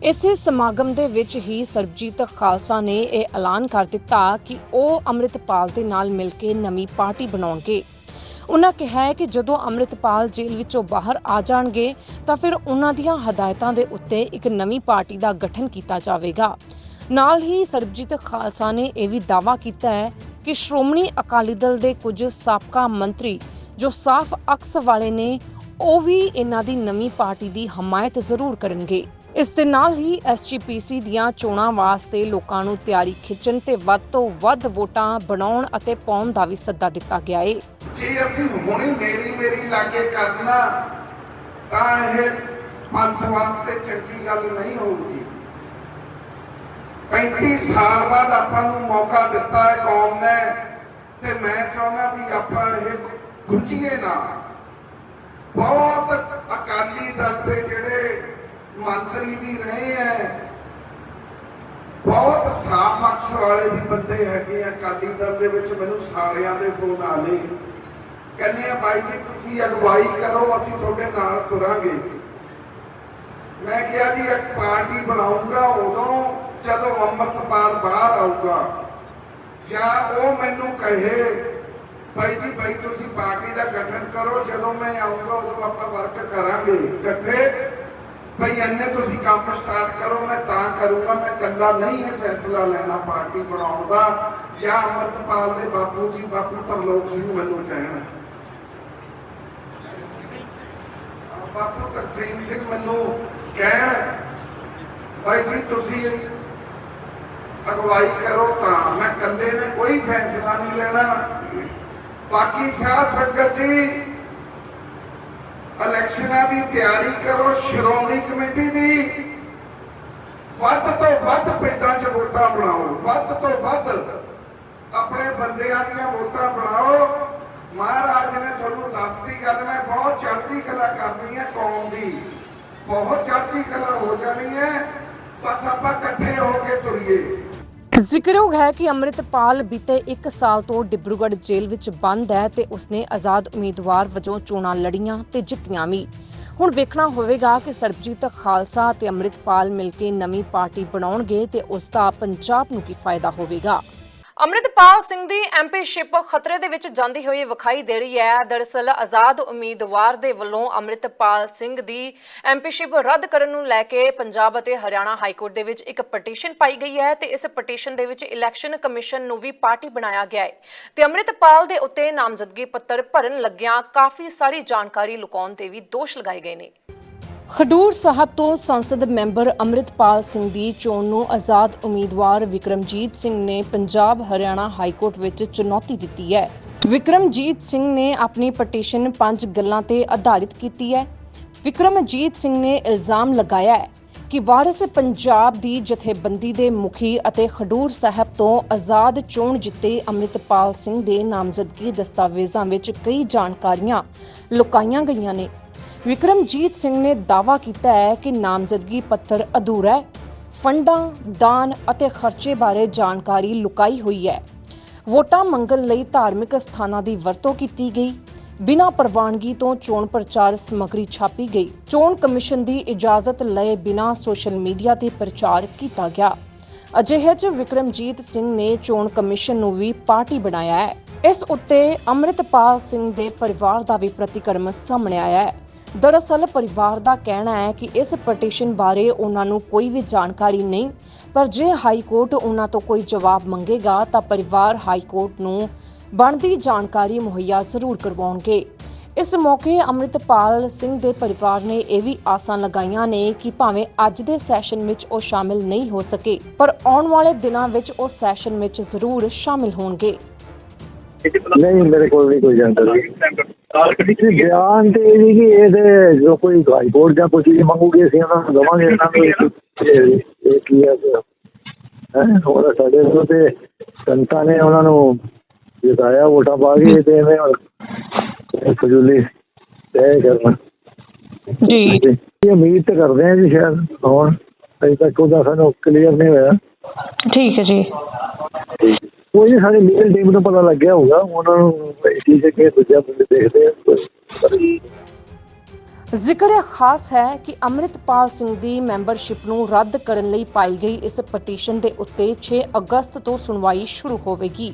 ਇਸੇ ਸਮਾਗਮ ਦੇ ਵਿੱਚ ਹੀ ਸਰਬਜੀਤ ਖਾਲਸਾ ਨੇ ਇਹ ਐਲਾਨ ਕਰ ਦਿੱਤਾ ਕਿ ਉਹ ਅੰਮ੍ਰਿਤਪਾਲ ਦੇ ਨਾਲ ਮਿਲ ਕੇ ਨਵੀਂ ਪਾਰਟੀ ਬਣਾਉਣਗੇ। ਉਹਨਾਂ ਕਿਹਾ ਹੈ ਕਿ ਜਦੋਂ ਅੰਮ੍ਰਿਤਪਾਲ ਜੇਲ੍ਹ ਵਿੱਚੋਂ ਬਾਹਰ ਆ ਜਾਣਗੇ, ਤਾਂ ਫਿਰ ਉਹਨਾਂ ਦੀਆਂ ਹਦਾਇਤਾਂ ਦੇ ਉੱਤੇ ਇੱਕ ਨਵੀਂ ਪਾਰਟੀ ਦਾ ਗਠਨ ਕੀਤਾ ਜਾਵੇਗਾ। ਨਾਲ ਹੀ ਸਰਬਜੀਤ ਖਾਲਸਾ ਨੇ ਇਹ ਵੀ ਦਾਅਵਾ ਕੀਤਾ ਹੈ ਕਿ ਸ਼੍ਰੋਮਣੀ ਅਕਾਲੀ ਦਲ ਦੇ ਕੁਝ ਸਾਬਕਾ ਮੰਤਰੀ ਜੋ ਸਾਫ਼ ਅਕਸ ਵਾਲੇ ਨੇ, ਉਹ ਵੀ ਇਹਨਾਂ ਦੀ ਨਵੀਂ ਪਾਰਟੀ ਦੀ ਹਮਾਇਤ ਜ਼ਰੂਰ ਕਰਨਗੇ। ਇਸ ਦੇ ਨਾਲ ਹੀ ਐਸਜੀਪੀਸੀ ਦੀਆਂ ਚੋਣਾਂ ਵਾਸਤੇ ਲੋਕਾਂ ਨੂੰ ਤਿਆਰੀ ਖਿੱਚਣ ਤੇ ਵੱਧ ਤੋਂ ਵੱਧ ਵੋਟਾਂ ਬਣਾਉਣ ਅਤੇ ਪਾਉਣ ਦਾ ਵੀ ਸੱਦਾ ਦਿੱਤਾ ਗਿਆ ਹੈ ਜੇ ਅਸੀਂ ਹੁਣੇ ਮੇਰੀ ਮੇਰੀ ਲਾਗੇ ਕਰਨਾ, ਤਾਂ ਇਹ ਪੰਥ ਵਾਸਤੇ ਚੰਗੀ ਗੱਲ ਨਹੀਂ ਹੋਊਗੀ। 35 ਸਾਲ ਬਾਅਦ ਆਪਾਂ ਨੂੰ ਮੌਕਾ ਦਿੱਤਾ ਹੈ ਕੌਮ ਨੇ, ਤੇ ਮੈਂ ਚਾਹੁੰਦਾ ਵੀ ਆਪਾਂ ਇਹ ਗੁੰਝੀਏ ਨਾ। ਬਹੁਤ ਅਕਾਲੀ ਦਲ ਦੇ ਜਿਹੜੇ ਮੰਤਰੀ ਵੀ ਰਹੇ ਐ, ਬਹੁਤ ਸਾਫ਼ ਅਕਸ ਵਾਲੇ ਵੀ ਬੰਦੇ ਹੈਗੇ ਆ ਅਕਾਲੀ ਦਲ ਦੇ ਵਿੱਚ, ਮੈਨੂੰ ਸਾਰਿਆਂ ਦੇ ਫੋਨ ਆ ਲਏ ਕਹਿੰਦੇ ਆ, ਬਾਈ ਜੀ, ਤੁਸੀਂ ਅਗਵਾਈ ਕਰੋ, ਅਸੀਂ ਤੁਹਾਡੇ ਨਾਲ ਤੁਰਾਂਗੇ। ਮੈਂ ਕਿਹਾ ਜੀ, ਇੱਕ ਪਾਰਟੀ ਬਣਾਉਂਗਾ ਉਦੋਂ ਜਦੋਂ ਅੰਮ੍ਰਿਤਪਾਲ ਬਾਹਰ ਆਊਗਾ, ਜਾਂ ਉਹ ਮੈਨੂੰ ਕਹੇ ਭਾਈ ਜੀ ਭਾਈ ਤੁਸੀਂ ਪਾਰਟੀ ਦਾ ਗਠਨ ਕਰੋ, ਜਦੋਂ ਮੈਂ ਆਊਂਗਾ, ਉਦੋਂ ਆਪਾਂ ਵਰਕ ਕਰਾਂਗੇ। ਇਕੱਠੇ ਭਈ ਇੰਨੇ ਤੁਸੀਂ ਕੰਮ ਸਟਾਰਟ ਕਰੋ, ਮੈਂ ਤਾਂ ਕਰੂੰਗਾ, ਮੈਂ ਇਕੱਲਾ ਨਹੀਂ ਇਹ ਫੈਸਲਾ ਲੈਣਾ ਪਾਰਟੀ ਬਣਾਉਣ ਦਾ, ਜਾਂ ਅੰਮ੍ਰਿਤਪਾਲ ਦੇ ਬਾਪੂ ਜੀ, ਬਾਪੂ ਤਰਲੋਕ ਸਿੰਘ ਮੈਨੂੰ ਕਹਿਣ। ਬਾਪੂ ਤਰਸੇਮ ਸਿੰਘ ਮੈਨੂੰ ਕਹਿਣ ਭਾਈ ਜੀ, ਤੁਸੀਂ ਅਗਵਾਈ ਕਰੋ ਤਾਂ ਮੈਂ ਇਕੱਲੇ ਨੇ ਕੋਈ ਫੈਸਲਾ ਨਹੀਂ ਲੈਣਾ। ਬਾਕੀ ਸਾਧ ਸੰਗਤ ਜੀ, ਇਲੈਕਸ਼ਨਾਂ ਦੀ ਤਿਆਰੀ ਕਰੋ, ਸ਼੍ਰੋਮਣੀ ਕਮੇਟੀ ਦੀ। ਵੱਧ ਤੋਂ ਵੱਧ ਪਿੰਡਾਂ 'ਚ ਵੋਟਾਂ ਬਣਾਓ। ਵੱਧ ਤੋਂ ਵੱਧ ਆਪਣੇ ਬੰਦਿਆਂ ਦੀਆਂ ਵੋਟਾਂ ਬਣਾਓ। ਮਹਾਰਾਜ ਨੇ ਤੁਹਾਨੂੰ ਦੱਸਦੀ ਗੱਲ, ਮੈਂ ਬਹੁਤ ਚੜ੍ਹਦੀ ਕਲਾ ਕਰਨੀ ਹੈ ਕੌਮ ਦੀ। ਬਹੁਤ ਚੜ੍ਹਦੀ ਕਲਾ ਹੋ ਜਾਣੀ ਹੈ, ਬਸ ਆਪਾਂ ਇਕੱਠੇ ਹੋ ਕੇ ਤੁਰੀਏ। ਜ਼ਿਕਰਯੋਗ ਹੈ ਕਿ ਅੰਮ੍ਰਿਤਪਾਲ ਬੀਤੇ 1 ਸਾਲ ਤੋਂ ਡਿਬਰੂਗੜ੍ਹ ਜੇਲ੍ਹ ਵਿੱਚ ਬੰਦ ਹੈ ਤੇ ਉਸਨੇ ਆਜ਼ਾਦ ਉਮੀਦਵਾਰ ਵਜੋਂ ਚੋਣਾਂ ਲੜੀਆਂ ਤੇ ਜਿੱਤੀਆਂ ਵੀ। ਹੁਣ ਵੇਖਣਾ ਹੋਵੇਗਾ ਕਿ ਸਰਬਜੀਤ ਖਾਲਸਾ ਤੇ ਅੰਮ੍ਰਿਤਪਾਲ ਮਿਲ ਕੇ ਨਵੀਂ ਪਾਰਟੀ ਬਣਾਉਣਗੇ ਤੇ ਉਸ ਦਾ ਪੰਜਾਬ ਨੂੰ ਕੀ ਫਾਇਦਾ ਹੋਵੇਗਾ। ਅੰਮ੍ਰਿਤਪਾਲ ਸਿੰਘ ਦੀ ਐਮਪੀਸ਼ਿਪ ਖਤਰੇ ਦੇ ਵਿੱਚ ਜਾਂਦੀ ਹੋਈ ਵਿਖਾਈ ਦੇ ਰਹੀ ਹੈ। ਦਰਅਸਲ ਆਜ਼ਾਦ ਉਮੀਦਵਾਰ ਦੇ ਵੱਲੋਂ ਅੰਮ੍ਰਿਤਪਾਲ ਸਿੰਘ ਦੀ ਐਮਪੀਸ਼ਿਪ ਰੱਦ ਕਰਨ ਨੂੰ ਲੈ ਕੇ ਪੰਜਾਬ ਅਤੇ ਹਰਿਆਣਾ ਹਾਈ ਕੋਰਟ ਦੇ ਵਿੱਚ ਇੱਕ ਪਟੀਸ਼ਨ ਪਾਈ ਗਈ ਹੈ ਤੇ ਇਸ ਪਟੀਸ਼ਨ ਦੇ ਵਿੱਚ ਇਲੈਕਸ਼ਨ ਕਮਿਸ਼ਨ ਨੂੰ ਵੀ ਪਾਰਟੀ ਬਣਾਇਆ ਗਿਆ ਹੈ। ਤੇ ਅੰਮ੍ਰਿਤਪਾਲ ਦੇ ਉੱਤੇ ਨਾਮਜ਼ਦਗੀ ਪੱਤਰ ਭਰਨ ਲੱਗਿਆਂ ਕਾਫੀ ਸਾਰੀ ਜਾਣਕਾਰੀ ਲੁਕਾਉਣ 'ਤੇ ਵੀ ਦੋਸ਼ ਲਗਾਏ ਗਏ ਨੇ। ਖਡੂਰ ਸਾਹਿਬ ਤੋਂ ਸੰਸਦ ਮੈਂਬਰ ਅੰਮ੍ਰਿਤਪਾਲ ਸਿੰਘ ਦੀ ਚੋਣ ਨੂੰ ਆਜ਼ਾਦ ਉਮੀਦਵਾਰ ਵਿਕਰਮਜੀਤ ਸਿੰਘ ਨੇ ਪੰਜਾਬ ਹਰਿਆਣਾ ਹਾਈ ਕੋਰਟ ਵਿੱਚ ਚੁਣੌਤੀ ਦਿੱਤੀ ਹੈ। ਵਿਕਰਮਜੀਤ ਸਿੰਘ ਨੇ ਆਪਣੀ ਪਟੀਸ਼ਨ ਪੰਜ ਗੱਲਾਂ ਤੇ ਆਧਾਰਿਤ ਕੀਤੀ ਹੈ। ਵਿਕਰਮਜੀਤ ਸਿੰਘ ਨੇ ਇਲਜ਼ਾਮ ਲਗਾਇਆ ਹੈ ਕਿ ਵਾਰਿਸ ਪੰਜਾਬ ਦੀ ਜਥੇਬੰਦੀ ਦੇ ਮੁਖੀ ਅਤੇ ਖਡੂਰ ਸਾਹਿਬ ਤੋਂ ਆਜ਼ਾਦ ਚੋਣ ਜਿੱਤੇ ਅੰਮ੍ਰਿਤਪਾਲ ਸਿੰਘ ਦੇ ਨਾਮਜ਼ਦਗੀ ਦਸਤਾਵੇਜ਼ਾਂ ਵਿੱਚ ਕਈ ਜਾਣਕਾਰੀਆਂ ਲੁਕਾਈਆਂ ਗਈਆਂ ਨੇ। ਵਿਕਰਮਜੀਤ ਸਿੰਘ ਨੇ ਦਾਅਵਾ ਕੀਤਾ ਹੈ ਕਿ ਨਾਮਜ਼ਦਗੀ ਪੱਤਰ ਅਧੂਰਾ ਹੈ। ਫੰਡਾਂ, ਦਾਨ ਅਤੇ ਖਰਚੇ ਬਾਰੇ ਜਾਣਕਾਰੀ ਲੁਕਾਈ ਹੋਈ ਹੈ। ਵੋਟਾਂ ਮੰਗਣ ਲਈ ਧਾਰਮਿਕ ਸਥਾਨਾਂ ਦੀ ਵਰਤੋਂ ਕੀਤੀ ਗਈ। ਬਿਨਾਂ ਪ੍ਰਵਾਨਗੀ ਤੋਂ ਚੋਣ ਪ੍ਰਚਾਰ ਸਮੱਗਰੀ ਛਾਪੀ ਗਈ। ਚੋਣ ਕਮਿਸ਼ਨ ਦੀ ਇਜਾਜ਼ਤ ਲਏ ਬਿਨਾਂ ਸੋਸ਼ਲ ਮੀਡੀਆ ਤੇ ਪ੍ਰਚਾਰ ਕੀਤਾ ਗਿਆ। ਅਜਿਹੇ 'ਚ ਵਿਕਰਮਜੀਤ ਸਿੰਘ ਨੇ ਚੋਣ ਕਮਿਸ਼ਨ ਨੂੰ ਵੀ ਪਾਰਟੀ ਬਣਾਇਆ ਹੈ। ਇਸ ਉੱਤੇ ਅੰਮ੍ਰਿਤਪਾਲ ਸਿੰਘ ਦੇ ਪਰਿਵਾਰ ਦਾ ਵੀ ਪ੍ਰਤੀਕਰਮ ਸਾਹਮਣੇ ਆਇਆ ਹੈ। ਦਰਅਸਲ ਪਰਿਵਾਰ ਦਾ ਕਹਿਣਾ ਹੈ ਕਿ ਇਸ ਪਟੀਸ਼ਨ ਬਾਰੇ ਉਹਨਾਂ ਨੂੰ ਕੋਈ ਵੀ ਜਾਣਕਾਰੀ ਨਹੀਂ, ਪਰ ਜੇ ਹਾਈ ਕੋਰਟ ਉਹਨਾਂ ਤੋਂ ਕੋਈ ਜਵਾਬ ਮੰਗੇਗਾ ਤਾਂ ਪਰਿਵਾਰ ਹਾਈ ਕੋਰਟ ਨੂੰ ਬਣਦੀ ਜਾਣਕਾਰੀ ਮੁਹੱਈਆ ਜ਼ਰੂਰ ਕਰਵਾਉਣਗੇ। ਇਸ ਮੌਕੇ ਅੰਮ੍ਰਿਤਪਾਲ ਸਿੰਘ ਦੇ ਪਰਿਵਾਰ ਨੇ ਇਹ ਵੀ ਆਸਾਂ ਲਗਾਈਆਂ ਨੇ ਕਿ ਭਾਵੇਂ ਅੱਜ ਦੇ ਸੈਸ਼ਨ ਵਿੱਚ ਉਹ ਸ਼ਾਮਿਲ ਨਹੀਂ ਹੋ ਸਕੇ, ਪਰ ਆਉਣ ਵਾਲੇ ਦਿਨਾਂ ਵਿੱਚ ਉਹ ਸੈਸ਼ਨ ਵਿੱਚ ਜ਼ਰੂਰ ਸ਼ਾਮਿਲ ਹੋਣਗੇ। ਨਹੀਂ, ਮੇਰੇ ਕੋਲ ਨਹੀਂ ਕੋਈ ਜਾਣਕਾਰੀ ਬਿਆਨ ਤੇ ਇਹ ਜੀ ਕਿ ਇਹਦੇ ਜੋ ਕੋਈ ਹਾਈ ਕੋਰਟ ਜਾਂ ਕੋਈ ਚੀਜ਼ ਮੰਗੂਗੇ ਅਸੀਂ ਉਹਨਾਂ ਨੂੰ ਦਵਾਂਗੇ ਇਹਨਾਂ ਨੂੰ ਇਹ- ਕੀ ਹੈ ਹੈ ਹੋਰ ਸਾਡੇ ਵੱਲੋਂ ਤੇ ਸੰਤਾਂ ਨੇ ਉਹਨਾਂ ਨੂੰ ਜਿਤਾਇਆ ਵੋਟਾਂ ਪਾ ਕੇ ਤੇ ਐਵੇਂ ਹੁਣ ਇਹ ਫਜ਼ੂਲੀ ਤੈਅ ਕਰਨਾ। ਜੀ। ਇਹ ਉਮੀਦ ਤਾਂ ਕਰਦੇ ਹਾਂ ਜੀ ਸ਼ਾਇਦ ਹੁਣ ਅਜੇ ਤੱਕ ਉਹਦਾ ਸਾਨੂੰ ਕਲੀਅਰ ਨਹੀਂ ਹੋਇਆ। ਠੀਕ ਹੈ ਜੀ। ਕੋਈ ਨਹੀਂ ਸਾਡੀ ਲੀਗਲ ਟੀਮ ਨੂੰ ਪਤਾ ਲੱਗਿਆ ਹੋਊਗਾ। ਉਹਨਾਂ ਨੂੰ ਠੀਕ ਹੈ ਕਿ ਦੂਜਾ ਬੰਦੇ ਦੇਖਦੇ ਆ ਜ਼ਿਕਰ ਖਾਸ ਹੈ ਕਿ ਅੰਮ੍ਰਿਤਪਾਲ ਸਿੰਘ ਦੀ ਮੈਂਬਰਸ਼ਿਪ ਨੂੰ ਰੱਦ ਕਰਨ ਲਈ ਪਾਈ ਗਈ ਇਸ ਪਟੀਸ਼ਨ ਦੇ ਉੱਤੇ 6 ਅਗਸਤ ਤੋਂ ਸੁਣਵਾਈ ਸ਼ੁਰੂ ਹੋਵੇਗੀ।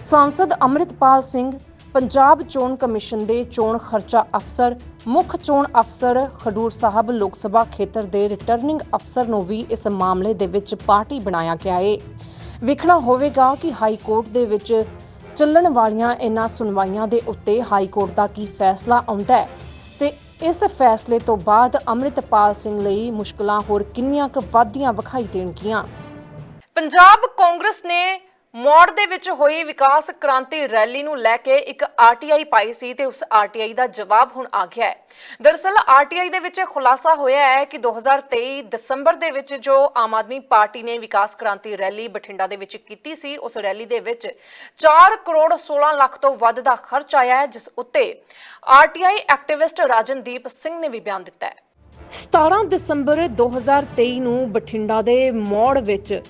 ਸਾਂਸਦ ਅੰਮ੍ਰਿਤਪਾਲ ਸਿੰਘ, ਪੰਜਾਬ ਚੋਣ ਕਮਿਸ਼ਨ ਦੇ ਚੋਣ ਖਰਚਾ ਅਫਸਰ, ਮੁੱਖ ਚੋਣ ਅਫਸਰ, ਖਡੂਰ ਸਾਹਿਬ ਲੋਕ ਸਭਾ ਖੇਤਰ ਦੇ ਰਿਟਰਨਿੰਗ ਅਫਸਰ ਨੂੰ ਵੀ ਇਸ ਮਾਮਲੇ ਦੇ ਵਿੱਚ ਪਾਰਟੀ ਬਣਾਇਆ ਗਿਆ ਹੈ ਵੇਖਣਾ ਹੋਵੇਗਾ ਕਿ ਹਾਈ ਕੋਰਟ ਦੇ ਵਿੱਚ ਚੱਲਣ ਵਾਲੀਆਂ ਇਹਨਾਂ ਸੁਣਵਾਈਆਂ ਦੇ ਉੱਤੇ ਹਾਈ ਕੋਰਟ ਦਾ ਕੀ ਫੈਸਲਾ ਆਉਂਦਾ ਹੈ? ਤੇ ਇਸ ਫੈਸਲੇ ਤੋਂ ਬਾਅਦ ਅੰਮ੍ਰਿਤਪਾਲ ਸਿੰਘ ਲਈ ਮੁਸ਼ਕਲਾਂ ਹੋਰ ਕਿੰਨੀਆਂ ਕੁ ਵਾਧੀਆਂ ਵਿਖਾਈ ਦੇਣਗੀਆਂ? ਪੰਜਾਬ ਕਾਂਗਰਸ ਨੇ ਮੌੜ ਦੇ ਵਿੱਚ ਹੋਈ ਵਿਕਾਸ ਕ੍ਰਾਂਤੀ ਰੈਲੀ ਨੂੰ ਲੈ ਕੇ ਇੱਕ ਆਰਟੀਆਈ ਪਾਈ ਸੀ ਤੇ ਉਸ ਆਰਟੀਆਈ ਦਾ ਜਵਾਬ ਹੁਣ ਆ ਗਿਆ ਹੈ। ਦਰਅਸਲ ਆਰਟੀਆਈ ਦੇ ਵਿੱਚ ਇਹ ਖੁਲਾਸਾ ਹੋਇਆ ਹੈ ਕਿ 2023 ਦਸੰਬਰ ਦੇ ਵਿੱਚ ਜੋ ਆਮ ਆਦਮੀ ਪਾਰਟੀ ਨੇ ਵਿਕਾਸ ਕ੍ਰਾਂਤੀ ਰੈਲੀ ਬਠਿੰਡਾ ਦੇ ਵਿੱਚ ਕੀਤੀ ਸੀ, ਉਸ ਰੈਲੀ ਦੇ ਵਿੱਚ 4 ਕਰੋੜ 16 ਲੱਖ ਤੋਂ ਵੱਧ ਦਾ ਖਰਚ ਆਇਆ ਹੈ, ਜਿਸ ਉੱਤੇ ਆਰਟੀਆਈ ਐਕਟਿਵਿਸਟ ਰਾਜਨਦੀਪ ਸਿੰਘ ਨੇ ਵੀ ਬਿਆਨ ਦਿੱਤਾ ਹੈ। 17 ਦਸੰਬਰ 2023 ਨੂੰ ਬਠਿੰਡਾ ਦੇ ਮੋੜ ਵਿੱਚ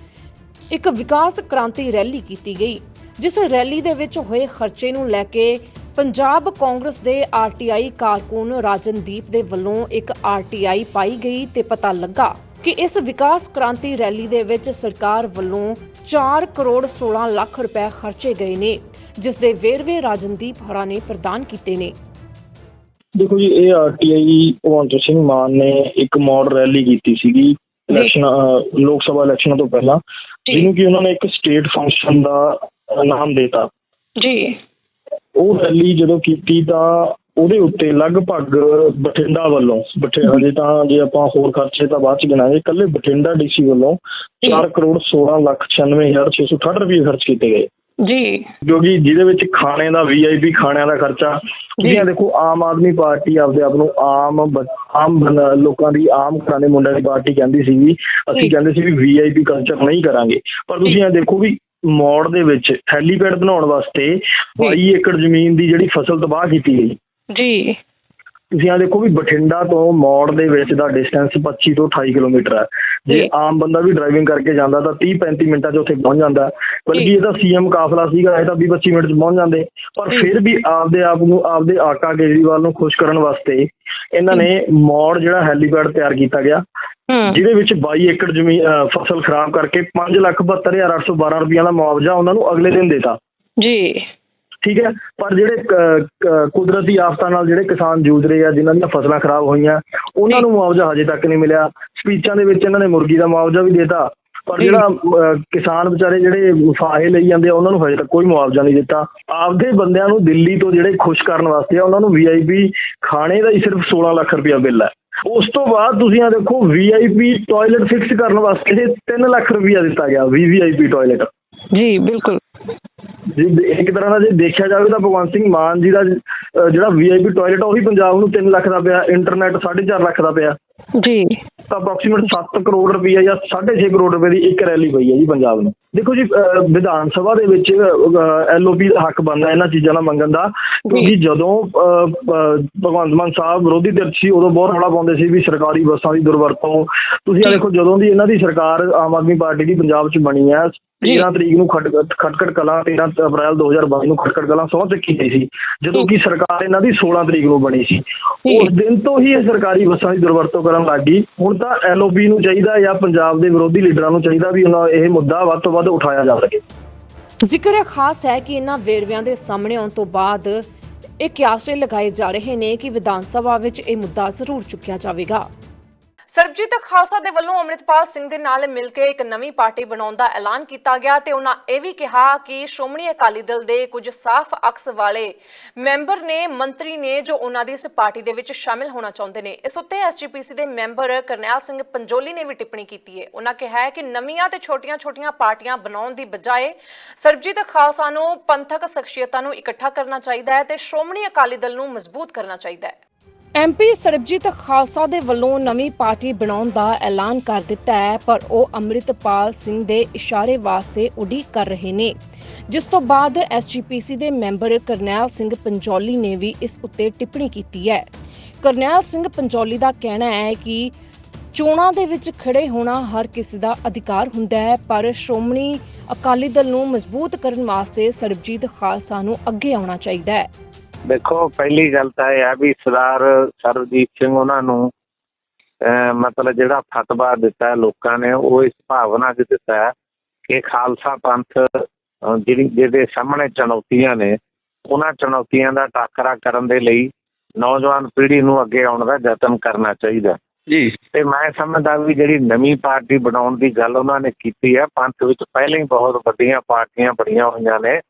ਇੱਕ ਵਿਕਾਸ ਕ੍ਰਾਂਤੀ ਰੈਲੀ ਕੀਤੀ ਗਈ ਜਿਸ ਰੈਲੀ ਦੇ ਵਿੱਚ ਹੋਏ ਖਰਚੇ ਨੂੰ ਲੈ ਕੇ ਪੰਜਾਬ ਕਾਂਗਰਸ ਦੇ ਆਰਟੀਆਈ ਕਾਰਕੁਨ ਰਾਜਨਦੀਪ ਦੇ ਵੱਲੋਂ ਇੱਕ ਆਰਟੀਆਈ ਪਾਈ ਗਈ ਤੇ ਪਤਾ ਲੱਗਾ ਕਿ ਇਸ ਵਿਕਾਸ ਕ੍ਰਾਂਤੀ ਰੈਲੀ ਦੇ ਵਿੱਚ ਸਰਕਾਰ ਵੱਲੋਂ 4 ਕਰੋੜ 16 ਲੱਖ ਰੁਪਏ ਖਰਚੇ ਗਏ ਨੇ ਜਿਸ ਦੇ ਵੇਰਵੇ ਰਾਜਨਦੀਪ ਹਰਾ ਨੇ ਪ੍ਰਦਾਨ ਕੀਤੇ ਨੇ। ਦੇਖੋ ਜੀ ਇਹ ਆਰਟੀਆਈ ਭਗਵੰਤ ਸਿੰਘ ਮਾਨ ਨੇ ਇੱਕ ਮੌਡ ਰੈਲੀ ਕੀਤੀ ਸੀਗੀ ਇਲੈਕਸ਼ਨ ਲੋਕ ਸਭਾ ਇਲੈਕਸ਼ਨਾਂ ਤੋਂ ਪਹਿਲਾਂ। ਜਿਹਨੂੰ ਕਿ ਉਹਨਾਂ ਨੇ ਇੱਕ ਸਟੇਟ ਫੰਕਸ਼ਨ ਦਾ ਨਾਮ ਦਿੱਤਾ। ਜੀ। ਉਹ ਰੈਲੀ ਜਦੋਂ ਕੀਤੀ ਤਾਂ ਉਹਦੇ ਉੱਤੇ ਲਗਭਗ ਬਠਿੰਡਾ ਵੱਲੋਂ ਬਠੇ ਹਜੇ ਤਾਂ ਜੇ ਆਪਾਂ ਹੋਰ ਖਰਚੇ ਤਾਂ ਬਾਅਦ ਚ ਗਿਣਾਂਗੇ ਇਕੱਲੇ ਬਠਿੰਡਾ ਡੀਸੀ ਵੱਲੋਂ 4 ਕਰੋੜ 16 ਲੱਖ 96668 ਰੁਪਏ ਖਰਚ ਕੀਤੇ ਗਏ। ਜੀ। ਕਿਉਂਕਿ ਜਿਹਦੇ ਵਿੱਚ ਖਾਣੇ ਦਾ ਵੀਆਈਪੀ ਖਾਣਿਆਂ ਦਾ ਖਰਚਾ ਇਹ ਦੇਖੋ ਆਮ ਆਦਮੀ ਪਾਰਟੀ ਆਪਦੇ ਆਪ ਨੂੰ ਆਮ ਆਮ ਲੋਕਾਂ ਦੀ ਆਮ ਘਰਾਂ ਦੇ ਮੁੰਡਿਆਂ ਦੀ ਪਾਰਟੀ ਕਹਿੰਦੀ ਸੀ ਵੀ ਅਸੀਂ ਕਹਿੰਦੇ ਸੀ ਵੀ ਵੀਆਈਪੀ ਕਲਚਰ ਨਹੀਂ ਕਰਾਂਗੇ। ਪਰ ਤੁਸੀਂ ਇਹ ਦੇਖੋ ਵੀ ਮੋੜ ਦੇ ਵਿੱਚ ਹੈਲੀਪੈਡ ਬਣਾਉਣ ਵਾਸਤੇ 22 ਏਕੜ ਜ਼ਮੀਨ ਦੀ ਜਿਹੜੀ ਫਸਲ ਤਬਾਹ ਕੀਤੀ ਗਈ। ਜੀ। ਤੁਸੀਂ ਆ ਦੇਖੋ ਵੀ ਬਠਿੰਡਾ ਤੋਂ ਮੋੜ ਦੇ ਵਿੱਚ ਦਾ ਡਿਸਟੈਂਸ 25 ਤੋਂ 28 ਕਿਲੋਮੀਟਰ ਹੈ। ਜੇ। ਆਮ ਬੰਦਾ ਵੀ ਡਰਾਈਵਿੰਗ ਕਰਕੇ ਜਾਂਦਾ ਤਾਂ 30 35 ਮਿੰਟਾਂ 'ਚ ਉੱਥੇ ਪਹੁੰਚ ਜਾਂਦਾ ਬਲਕਿ। ਇਹਦਾ ਸੀਐਮ ਕਾਫਲਾ ਸੀਗਾ ਇਹ ਤਾਂ 20 25 ਮਿੰਟ 'ਚ ਪਹੁੰਚ ਜਾਂਦੇ। ਪਰ। ਫਿਰ ਵੀ ਆਪਦੇ ਆਪ ਨੂੰ ਆਪਦੇ ਆਕਾ ਕੇਜਰੀਵਾਲ ਨੂੰ ਖੁਸ਼ ਕਰਨ ਵਾਸਤੇ ਇਹਨਾਂ ਨੇ ਮੋੜ ਜਿਹੜਾ ਹੈਲੀਪੈਡ ਤਿਆਰ ਕੀਤਾ ਗਿਆ। ਜਿਹਦੇ ਵਿੱਚ 22 ਏਕੜ ਜ਼ਮੀਨ ਫਸਲ ਖਰਾਬ ਕਰਕੇ 572812 ਰੁਪਈਆ ਦਾ ਮੁਆਵਜ਼ਾ ਉਹਨਾਂ ਨੂੰ ਅਗਲੇ ਦਿਨ ਦੇਤਾ। ਜੀ। ਠੀਕ ਹੈ, ਪਰ ਜਿਹੜੇ ਕੁਦਰਤੀ ਆਫਤਾਂ ਨਾਲ ਜਿਹੜੇ ਕਿਸਾਨ ਜੂਝ ਰਹੇ ਆ, ਜਿਨ੍ਹਾਂ ਦੀਆਂ ਫਸਲਾਂ ਖਰਾਬ ਹੋਈਆਂ, ਉਹਨਾਂ ਨੂੰ ਮੁਆਵਜ਼ਾ ਹਜੇ ਤੱਕ ਨਹੀਂ ਮਿਲਿਆ। ਸਪੀਚਾਂ ਦੇ ਵਿੱਚ ਇਹਨਾਂ ਨੇ ਮੁਰਗੀ ਦਾ ਮੁਆਵਜ਼ਾ ਵੀ ਦੇਤਾ, ਪਰ ਜਿਹੜਾ ਕਿਸਾਨ ਵਿਚਾਰੇ ਜਿਹੜੇ ਫਾਹੇ ਲਈ ਜਾਂਦੇ ਆ, ਉਹਨਾਂ ਨੂੰ ਹਜੇ ਤੱਕ ਕੋਈ ਮੁਆਵਜ਼ਾ ਨਹੀਂ ਦਿੱਤਾ। ਆਪਦੇ ਬੰਦਿਆਂ ਨੂੰ ਦਿੱਲੀ ਤੋਂ ਜਿਹੜੇ ਖੁਸ਼ ਕਰਨ ਵਾਸਤੇ ਆ, ਉਹਨਾਂ ਨੂੰ ਵੀਆਈਪੀ ਖਾਣੇ ਦਾ ਹੀ ਸਿਰਫ 16 ਲੱਖ ਰੁਪਇਆ ਬਿੱਲ ਹੈ। ਉਸ ਤੋਂ ਬਾਅਦ ਤੁਸੀਂ ਆ ਦੇਖੋ ਵੀਆਈਪੀ ਟਾਇਲਟ ਫਿਕਸ ਕਰਨ ਵਾਸਤੇ 3 ਲੱਖ ਰੁਪਇਆ ਦਿੱਤਾ ਗਿਆ ਵੀਵੀਆਈਪੀ ਟਾਇਲਟ ਜੀ, ਬਿਲਕੁਲ। ਜੇ ਦੇ- ਇੱਕ ਤਰ੍ਹਾਂ ਨਾਲ ਜੇ ਦੇਖਿਆ ਜਾਵੇ ਤਾਂ ਭਗਵੰਤ ਸਿੰਘ ਮਾਨ ਜੀ ਦਾ ਜਿਹੜਾ ਵੀਆਈਪੀ ਟਾਇਲਟ ਉਹੀ ਪੰਜਾਬ ਨੂੰ 3 ਲੱਖ ਦਾ ਪਿਆ ਇੰਟਰਨੈਟ 4.5 ਲੱਖ ਦਾ ਪਿਆ। ਜੀ। ਤਾਂ ਅਪਰੋਕਸੀਮੇਟ 7 ਕਰੋੜ ਰੁਪਈਆ ਜਾਂ 6.5 ਕਰੋੜ ਰੁਪਏ ਦੀ ਇੱਕ ਰੈਲੀ ਪਈ ਹੈ ਜੀ ਪੰਜਾਬ ਨੂੰ। ਦੇਖੋ ਜੀ ਵਿਧਾਨ ਸਭਾ ਦੇ ਵਿੱਚ ਐਲਓਪੀ ਦਾ ਹੱਕ ਬਣਦਾ ਇਹਨਾਂ ਚੀਜ਼ਾਂ ਦਾ ਮੰਗਣ ਦਾ। ਕਿਉਂਕਿ ਜਦੋਂ ਭਗਵੰਤ ਮਾਨ ਸਾਹਿਬ ਵਿਰੋਧੀ ਧਿਰ ਸੀ ਉਦੋਂ ਬਹੁਤ ਰੌਲਾ ਪਾਉਂਦੇ ਸੀ ਵੀ ਸਰਕਾਰੀ ਬੱਸਾਂ ਦੀ ਦੁਰਵਰਤੋਂ। ਤੁਸੀਂ ਆ ਦੇਖੋ ਜਦੋਂ ਦੀ ਇਹਨਾਂ ਦੀ ਸਰਕਾਰ ਆਮ ਆਦਮੀ ਪਾਰਟੀ ਦੀ ਪੰਜਾਬ 'ਚ ਬਣੀ ਹੈ 13 ਤਰੀਕ ਨੂੰ ਖਟ ਖਟਕਟ ਕਲਾਂ 13 ਅਪ੍ਰੈਲ 2022 ਨੂੰ ਖਟਕਟ ਕਲਾਂ ਸਹੁੰ ਚੱਕੀ ਗਈ ਸੀ ਜਦੋਂ ਕਿ ਸਰਕਾਰ ਇਹਨਾਂ ਦੀ 16 ਤਰੀਕ ਨੂੰ ਬਣੀ ਸੀ। ਉਸ ਦਿਨ ਤੋਂ ਹੀ ਇਹ ਸਰਕਾਰੀ ਬੱਸਾਂ ਦੀ ਦੁਰਵਰਤੋਂ ਕਰਨ ਲੱਗ ਹੁਣ ਤਾਂ ਐਲਓਪੀ ਨੂੰ ਚਾਹੀਦਾ ਜਾਂ ਪੰਜਾਬ ਦੇ ਵਿਰੋਧੀ ਲੀਡਰਾਂ ਨੂੰ ਚਾਹੀਦਾ ਵੀ ਉਹਨਾਂ ਇਹ ਮੁੱਦਾ ਵੱਧ ਤੋਂ ਵੱਧ ਉਠਾਇਆ ਜਾ ਸਕੇ। ਜ਼ਿਕਰ ਖਾਸ ਹੈ ਕਿ ਇਹਨਾਂ ਵੇਰਵਿਆਂ ਦੇ ਸਾਹਮਣੇ ਆਉਣ ਤੋਂ ਬਾਅਦ ਇਹ ਕਿਆਸੇ ਲਗਾਏ ਜਾ ਰਹੇ ਨੇ ਕਿ ਵਿਧਾਨ ਸਭਾ ਵਿੱਚ ਇਹ ਮੁੱਦਾ ਜ਼ਰੂਰ ਚੁੱਕਿਆ ਜਾਵੇਗਾ। ਸਰਬਜੀਤ ਖਾਲਸਾ ਦੇ ਵੱਲੋਂ ਅੰਮ੍ਰਿਤਪਾਲ ਸਿੰਘ ਦੇ ਨਾਲ ਮਿਲ ਕੇ ਇੱਕ ਨਵੀਂ ਪਾਰਟੀ ਬਣਾਉਣ ਦਾ ਐਲਾਨ ਕੀਤਾ ਗਿਆ ਤੇ ਉਹਨਾਂ ਇਹ ਵੀ ਕਿਹਾ ਕਿ ਸ਼੍ਰੋਮਣੀ ਅਕਾਲੀ ਦਲ ਦੇ ਕੁਝ ਸਾਫ਼ ਅਕਸ ਵਾਲੇ ਮੈਂਬਰ ਨੇ, ਮੰਤਰੀ ਨੇ ਜੋ ਉਹਨਾਂ ਦੀ ਇਸ ਪਾਰਟੀ ਦੇ ਵਿੱਚ ਸ਼ਾਮਿਲ ਹੋਣਾ ਚਾਹੁੰਦੇ ਨੇ। ਇਸ ਉੱਤੇ ਐਸਜੀਪੀਸੀ ਦੇ ਮੈਂਬਰ ਕਰਨੈਲ ਸਿੰਘ ਪੰਜੋਲੀ ਨੇ ਵੀ ਟਿੱਪਣੀ ਕੀਤੀ ਹੈ ਉਹਨਾਂ ਕਿਹਾ ਹੈ ਕਿ ਨਵੀਆਂ ਤੇ ਛੋਟੀਆਂ-ਛੋਟੀਆਂ ਪਾਰਟੀਆਂ ਬਣਾਉਣ ਦੀ ਬਜਾਏ ਸਰਬਜੀਤ ਖਾਲਸਾ ਨੂੰ ਪੰਥਕ ਸ਼ਖਸੀਅਤਾਂ ਨੂੰ ਇਕੱਠਾ ਕਰਨਾ ਚਾਹੀਦਾ ਹੈ ਤੇ ਸ਼੍ਰੋਮਣੀ ਅਕਾਲੀ ਦਲ ਨੂੰ ਮਜ਼ਬੂਤ ਕਰਨਾ ਚਾਹੀਦਾ ਹੈ। ਐਮਪੀ ਸਰਬਜੀਤ ਖਾਲਸਾ ਦੇ ਵੱਲੋਂ ਨਵੀਂ ਪਾਰਟੀ ਬਣਾਉਣ ਦਾ ਐਲਾਨ ਕਰ ਦਿੱਤਾ ਹੈ, ਪਰ ਉਹ ਅੰਮ੍ਰਿਤਪਾਲ ਸਿੰਘ ਦੇ ਇਸ਼ਾਰੇ ਵਾਸਤੇ ਉਡੀਕ ਕਰ ਰਹੇ ਨੇ। ਜਿਸ ਤੋਂ ਬਾਅਦ ਐਸਜੀਪੀਸੀ ਦੇ ਮੈਂਬਰ ਕਰਨੈਲ ਸਿੰਘ ਪੰਜੌਲੀ ਨੇ ਵੀ ਇਸ ਉੱਤੇ ਟਿੱਪਣੀ ਕੀਤੀ ਹੈ। ਕਰਨੈਲ ਸਿੰਘ ਪੰਜੌਲੀ ਦਾ ਕਹਿਣਾ ਹੈ ਕਿ ਚੋਣਾਂ ਦੇ ਵਿੱਚ ਖੜੇ ਹੋਣਾ ਹਰ ਕਿਸੇ ਦਾ ਅਧਿਕਾਰ ਹੁੰਦਾ ਹੈ, ਪਰ ਸ਼੍ਰੋਮਣੀ ਅਕਾਲੀ ਦਲ ਨੂੰ ਮਜ਼ਬੂਤ ਕਰਨ ਵਾਸਤੇ ਸਰਬਜੀਤ ਖਾਲਸਾ ਨੂੰ ਅੱਗੇ ਆਉਣਾ ਚਾਹੀਦਾ ਹੈ। ਦੇਖੋ ਪਹਿਲੀ ਗੱਲ ਤਾਂ ਇਹ ਹੈ ਵੀ ਸਰਦਾਰ ਸਰਬਜੀਤ ਸਿੰਘ ਉਹਨਾਂ ਨੂੰ ਮਤਲਬ ਜਿਹੜਾ ਫਤਵਾ ਦਿੱਤਾ ਲੋਕਾਂ ਨੇ ਉਹ ਇਸ ਭਾਵਨਾ 'ਚ ਦਿੱਤਾ ਕਿ ਖਾਲਸਾ ਪੰਥ ਜਿਹੜੀ ਜਿਹਦੇ ਸਾਹਮਣੇ ਚੁਣੌਤੀਆਂ ਨੇ ਉਹਨਾਂ ਚੁਣੌਤੀਆਂ ਦਾ ਟਾਕਰਾ ਕਰਨ ਦੇ ਲਈ ਨੌਜਵਾਨ ਪੀੜ੍ਹੀ ਨੂੰ ਅੱਗੇ ਆਉਣ ਦਾ ਯਤਨ ਕਰਨਾ ਚਾਹੀਦਾ ਜੀ। ਤੇ ਮੈਂ ਸਮਝਦਾ ਵੀ ਜਿਹੜੀ ਨਵੀਂ ਪਾਰਟੀ ਬਣਾਉਣ ਦੀ ਗੱਲ ਉਹਨਾਂ ਨੇ ਕੀਤੀ ਹੈ ਪੰਥ ਵਿੱਚ ਪਹਿਲਾਂ ਹੀ ਬਹੁਤ ਵੱਡੀਆਂ ਪਾਰਟੀਆਂ ਬਣੀਆਂ ਹੋਈਆਂ ਨੇ।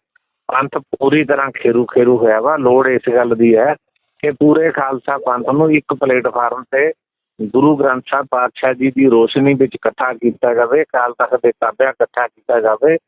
ਪੰਥ ਪੂਰੀ ਤਰ੍ਹਾਂ ਖੇਰੂ ਖੇਰੂ ਹੋਇਆ ਵਾ। ਲੋੜ ਇਸ ਗੱਲ ਦੀ ਹੈ ਕਿ ਪੂਰੇ ਖਾਲਸਾ ਪੰਥ ਨੂੰ ਇੱਕ ਪਲੇਟਫਾਰਮ ਤੇ ਗੁਰੂ ਗ੍ਰੰਥ ਸਾਹਿਬ ਪਾਤਸ਼ਾਹ ਜੀ ਦੀ ਰੋਸ਼ਨੀ ਵਿੱਚ ਇਕੱਠਾ ਕੀਤਾ ਜਾਵੇ ਅਕਾਲ ਤਖਤ ਦੇ ਤਾਬਿਆਂ ਇਕੱਠਾ ਕੀਤਾ ਜਾਵੇ।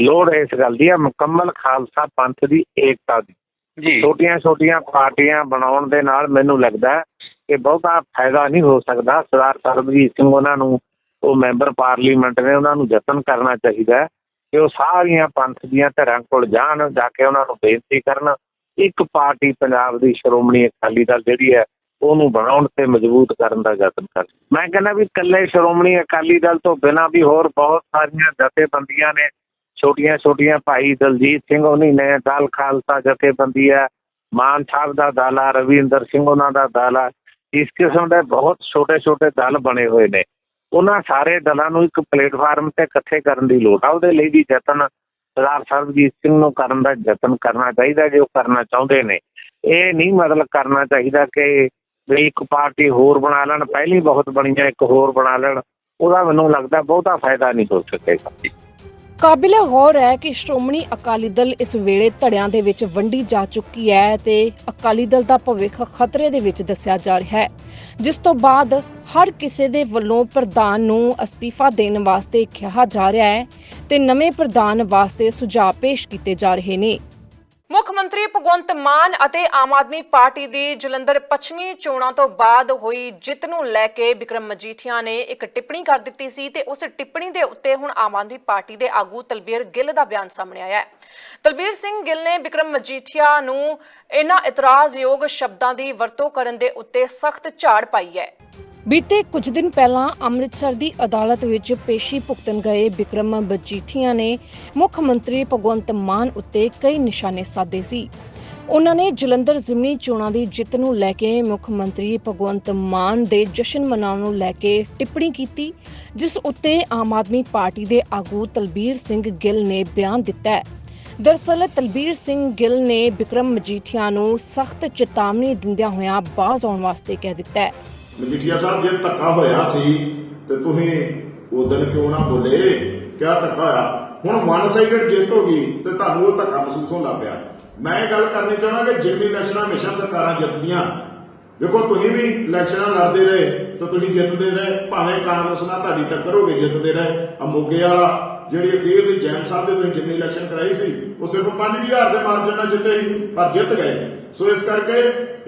ਲੋੜ ਇਸ ਗੱਲ ਦੀ ਹੈ ਮੁਕੰਮਲ ਖਾਲਸਾ ਪੰਥ ਦੀ ਏਕਤਾ ਦੀ। ਜੀ। ਛੋਟੀਆਂ ਛੋਟੀਆਂ ਪਾਰਟੀਆਂ ਬਣਾਉਣ ਦੇ ਨਾਲ ਮੈਨੂੰ ਲੱਗਦਾ ਹੈ ਕਿ ਬਹੁਤਾ ਫਾਇਦਾ ਨਹੀਂ ਹੋ ਸਕਦਾ। ਸਰਦਾਰ ਸਰਬਜੀਤ ਸਿੰਘ ਉਹਨਾਂ ਨੂੰ ਉਹ ਮੈਂਬਰ ਪਾਰਲੀਮੈਂਟ ਨੇ ਉਹਨਾਂ ਨੂੰ ਯਤਨ ਕਰਨਾ ਚਾਹੀਦਾ ਹੈ। ਕਿ ਉਹ ਸਾਰੀਆਂ ਪੰਥ ਦੀਆਂ ਧਰਾਂ ਕੋਲ ਜਾਣ, ਜਾ ਕੇ ਉਹਨਾਂ ਨੂੰ ਬੇਨਤੀ ਕਰਨ। ਇੱਕ ਪਾਰਟੀ ਪੰਜਾਬ ਦੀ ਸ਼੍ਰੋਮਣੀ ਅਕਾਲੀ ਦਲ ਜਿਹੜੀ ਹੈ, ਉਹਨੂੰ ਬਣਾਉਣ ਤੇ ਮਜ਼ਬੂਤ ਕਰਨ ਦਾ ਯਤਨ ਕਰਨ ਮੈਂ ਕਹਿੰਦਾ ਵੀ ਇਕੱਲੇ ਸ਼੍ਰੋਮਣੀ ਅਕਾਲੀ ਦਲ ਤੋਂ ਬਿਨਾਂ ਵੀ ਹੋਰ ਬਹੁਤ ਸਾਰੀਆਂ ਜਥੇਬੰਦੀਆਂ ਨੇ। ਛੋਟੀਆਂ ਛੋਟੀਆਂ ਭਾਈ ਦਲਜੀਤ ਸਿੰਘ ਉਹਨੀ ਨੇ, ਦਲ ਖਾਲਸਾ ਜਥੇਬੰਦੀ ਹੈ, ਮਾਨ ਸਾਹਿਬ ਦਾ ਦਲ ਆ, ਰਵਿੰਦਰ ਸਿੰਘ ਉਹਨਾਂ ਦਾ ਦਲ ਆ। ਇਸ ਕਿਸਮ ਦੇ ਬਹੁਤ ਛੋਟੇ ਛੋਟੇ ਦਲ ਬਣੇ ਹੋਏ ਨੇ। ਉਹਨਾਂ ਸਾਰੇ ਦਲਾਂ ਨੂੰ ਇੱਕ ਪਲੇਟਫਾਰਮ ਤੇ ਇਕੱਠੇ ਕਰਨ ਦੀ ਲੋੜ ਆ। ਉਹਦੇ ਲਈ ਵੀ ਯਤਨ ਸਰਦਾਰ ਸਰਬਜੀਤ ਸਿੰਘ ਨੂੰ ਕਰਨ ਦਾ ਯਤਨ ਕਰਨਾ ਚਾਹੀਦਾ, ਜੇ ਉਹ ਕਰਨਾ ਚਾਹੁੰਦੇ ਨੇ। ਇਹ ਨਹੀਂ ਮਤਲਬ ਕਰਨਾ ਚਾਹੀਦਾ ਕਿ ਵੀ ਇੱਕ ਪਾਰਟੀ ਹੋਰ ਬਣਾ ਲੈਣ, ਪਹਿਲੀ ਬਹੁਤ ਬਣੀ ਹੈ ਇੱਕ ਹੋਰ ਬਣਾ ਲੈਣ। ਉਹਦਾ ਮੈਨੂੰ ਲੱਗਦਾ ਬਹੁਤਾ ਫਾਇਦਾ ਨਹੀਂ ਹੋ ਸਕੇਗਾ। ਕਾਬਿਲ ਗੌਰ ਹੈ ਕਿ ਸ਼੍ਰੋਮਣੀ ਅਕਾਲੀ ਦਲ ਇਸ ਵੇਲੇ ਧੜਿਆਂ ਦੇ ਵਿੱਚ ਵੰਡੀ ਜਾ ਚੁੱਕੀ ਹੈ ਤੇ ਅਕਾਲੀ ਦਲ ਦਾ ਭਵਿੱਖ ਖਤਰੇ ਦੇ ਵਿੱਚ ਦੱਸਿਆ ਜਾ ਰਿਹਾ ਹੈ। ਜਿਸ ਤੋਂ ਬਾਅਦ ਹਰ ਕਿਸੇ ਦੇ ਵੱਲੋਂ ਪ੍ਰਧਾਨ ਨੂੰ ਅਸਤੀਫਾ ਦੇਣ ਵਾਸਤੇ ਕਿਹਾ ਜਾ ਰਿਹਾ ਹੈ ਤੇ ਨਵੇਂ ਪ੍ਰਧਾਨ ਵਾਸਤੇ ਸੁਝਾਅ ਪੇਸ਼ ਕੀਤੇ ਜਾ ਰਹੇ ਨੇ। ਮੁੱਖ ਮੰਤਰੀ ਭਗਵੰਤ ਮਾਨ ਅਤੇ ਆਮ ਆਦਮੀ ਪਾਰਟੀ ਦੀ ਜਲੰਧਰ ਪੱਛਮੀ ਚੋਣਾਂ ਤੋਂ ਬਾਅਦ ਹੋਈ ਜਿੱਤ ਨੂੰ ਲੈ ਕੇ ਵਿਕਰਮ ਮਜੀਠੀਆ ਨੇ ਇੱਕ ਟਿੱਪਣੀ ਕਰ ਦਿੱਤੀ ਸੀ ਤੇ ਉਸ ਟਿੱਪਣੀ ਦੇ ਉੱਤੇ ਹੁਣ ਆਮ ਆਦਮੀ ਪਾਰਟੀ ਦੇ ਆਗੂ ਤਲਬੀਰ ਗਿੱਲ ਦਾ ਬਿਆਨ ਸਾਹਮਣੇ ਆਇਆ ਹੈ। ਤਲਬੀਰ ਸਿੰਘ ਗਿੱਲ ਨੇ ਵਿਕਰਮ ਮਜੀਠੀਆ ਨੂੰ ਇਹਨਾਂ ਇਤਰਾਜ਼ਯੋਗ ਸ਼ਬਦਾਂ ਦੀ ਵਰਤੋਂ ਕਰਨ ਦੇ ਉੱਤੇ ਸਖਤ ਝਾੜ ਪਾਈ ਹੈ। ਬੀਤੇ ਕੁਝ ਦਿਨ ਪਹਿਲਾਂ ਅੰਮ੍ਰਿਤਸਰ ਦੀ ਅਦਾਲਤ ਵਿੱਚ ਪੇਸ਼ੀ ਭੁਗਤਣ ਗਏ ਵਿਕਰਮ ਮਜੀਠੀਆ ਨੇ ਮੁੱਖ ਮੰਤਰੀ ਭਗਵੰਤ ਮਾਨ ਉੱਤੇ ਕਈ ਨਿਸ਼ਾਨੇ ਸਾਧੇ ਸੀ। ਉਹਨਾਂ ਨੇ ਜਲੰਧਰ ਜ਼ਿਮਨੀ ਚੋਣਾਂ ਦੀ ਜਿੱਤ ਨੂੰ ਲੈ ਕੇ ਮੁੱਖ ਮੰਤਰੀ ਭਗਵੰਤ ਮਾਨ ਦੇ ਜਸ਼ਨ ਮਨਾਉਣ ਨੂੰ ਲੈ ਕੇ ਟਿੱਪਣੀ ਕੀਤੀ, ਜਿਸ ਉੱਤੇ ਆਮ ਆਦਮੀ ਪਾਰਟੀ ਦੇ ਆਗੂ ਤਲਬੀਰ ਸਿੰਘ ਗਿੱਲ ਨੇ ਬਿਆਨ ਦਿੱਤਾ ਹੈ। ਦਰਸਲ ਤਲਬੀਰ ਸਿੰਘ ਗਿੱਲ ਨੇ ਵਿਕਰਮ ਮਜੀਠੀਆ ਨੂੰ ਸਖਤ ਚੇਤਾਵਨੀ ਦਿੰਦਿਆਂ ਹੋਇਆਂ ਬਾਜ਼ ਆਉਣ ਵਾਸਤੇ ਕਹਿ ਦਿੱਤਾ ਹੈ। ਮਜੀਠੀਆ ਸਾਹਿਬ, ਜੇ ਧੱਕਾ ਹੋਇਆ ਸੀ, ਤੇ ਤੁਸੀਂ ਉਦੋਂ ਕਿਉਂ ਨਾ ਬੋਲੇ? ਕਿਆ ਧੱਕਾ ਹੋਇਆ? ਹੁਣ ਵਨ ਸਾਈਡਡ ਜਿੱਤ ਹੋ ਗਈ, ਤੇ ਤੁਹਾਨੂੰ ਉਹ ਧੱਕਾ ਮਹਿਸੂਸ ਹੋਣ ਲੱਗ ਪਿਆ। ਮੈਂ ਇਹ ਗੱਲ ਕਰਨੀ ਚਾਹਣਾ ਕਿ ਜਿੰਨੀ ਇਲੈਕਸ਼ਨਾਂ ਹਮੇਸ਼ਾ ਸਰਕਾਰਾਂ ਜਿੱਤਦੀਆਂ ਦੇਖੋ ਤੁਸੀਂ ਵੀ ਇਲੈਕਸ਼ਨਾਂ ਲੜਦੇ ਰਹੇ, ਤੇ ਤੁਸੀਂ ਜਿੱਤਦੇ ਰਹੇ, ਭਾਵੇਂ ਕਾਂਗਰਸ ਨਾਲ ਤੁਹਾਡੀ ਟੱਕਰ ਹੋ ਗਈ, ਜਿੱਤਦੇ ਰਹੇ ਆ ਮੋਗੇ ਵਾਲਾ ਜਿਹੜੀ ਅਖੀਰ ਦੀ ਜੈਨ ਸਾਹਿਬ ਦੇ ਤੁਸੀਂ ਜਿੰਨੀ ਇਲੈਕਸ਼ਨ ਕਰਾਈ ਸੀ, ਉਹ ਸਿਰਫ 5000 ਦੇ ਮਾਰਜਨ ਨਾਲ ਜਿੱਤੇ ਸੀ, ਪਰ ਜਿੱਤ ਗਏ। ਸੋ ਇਸ ਕਰਕੇ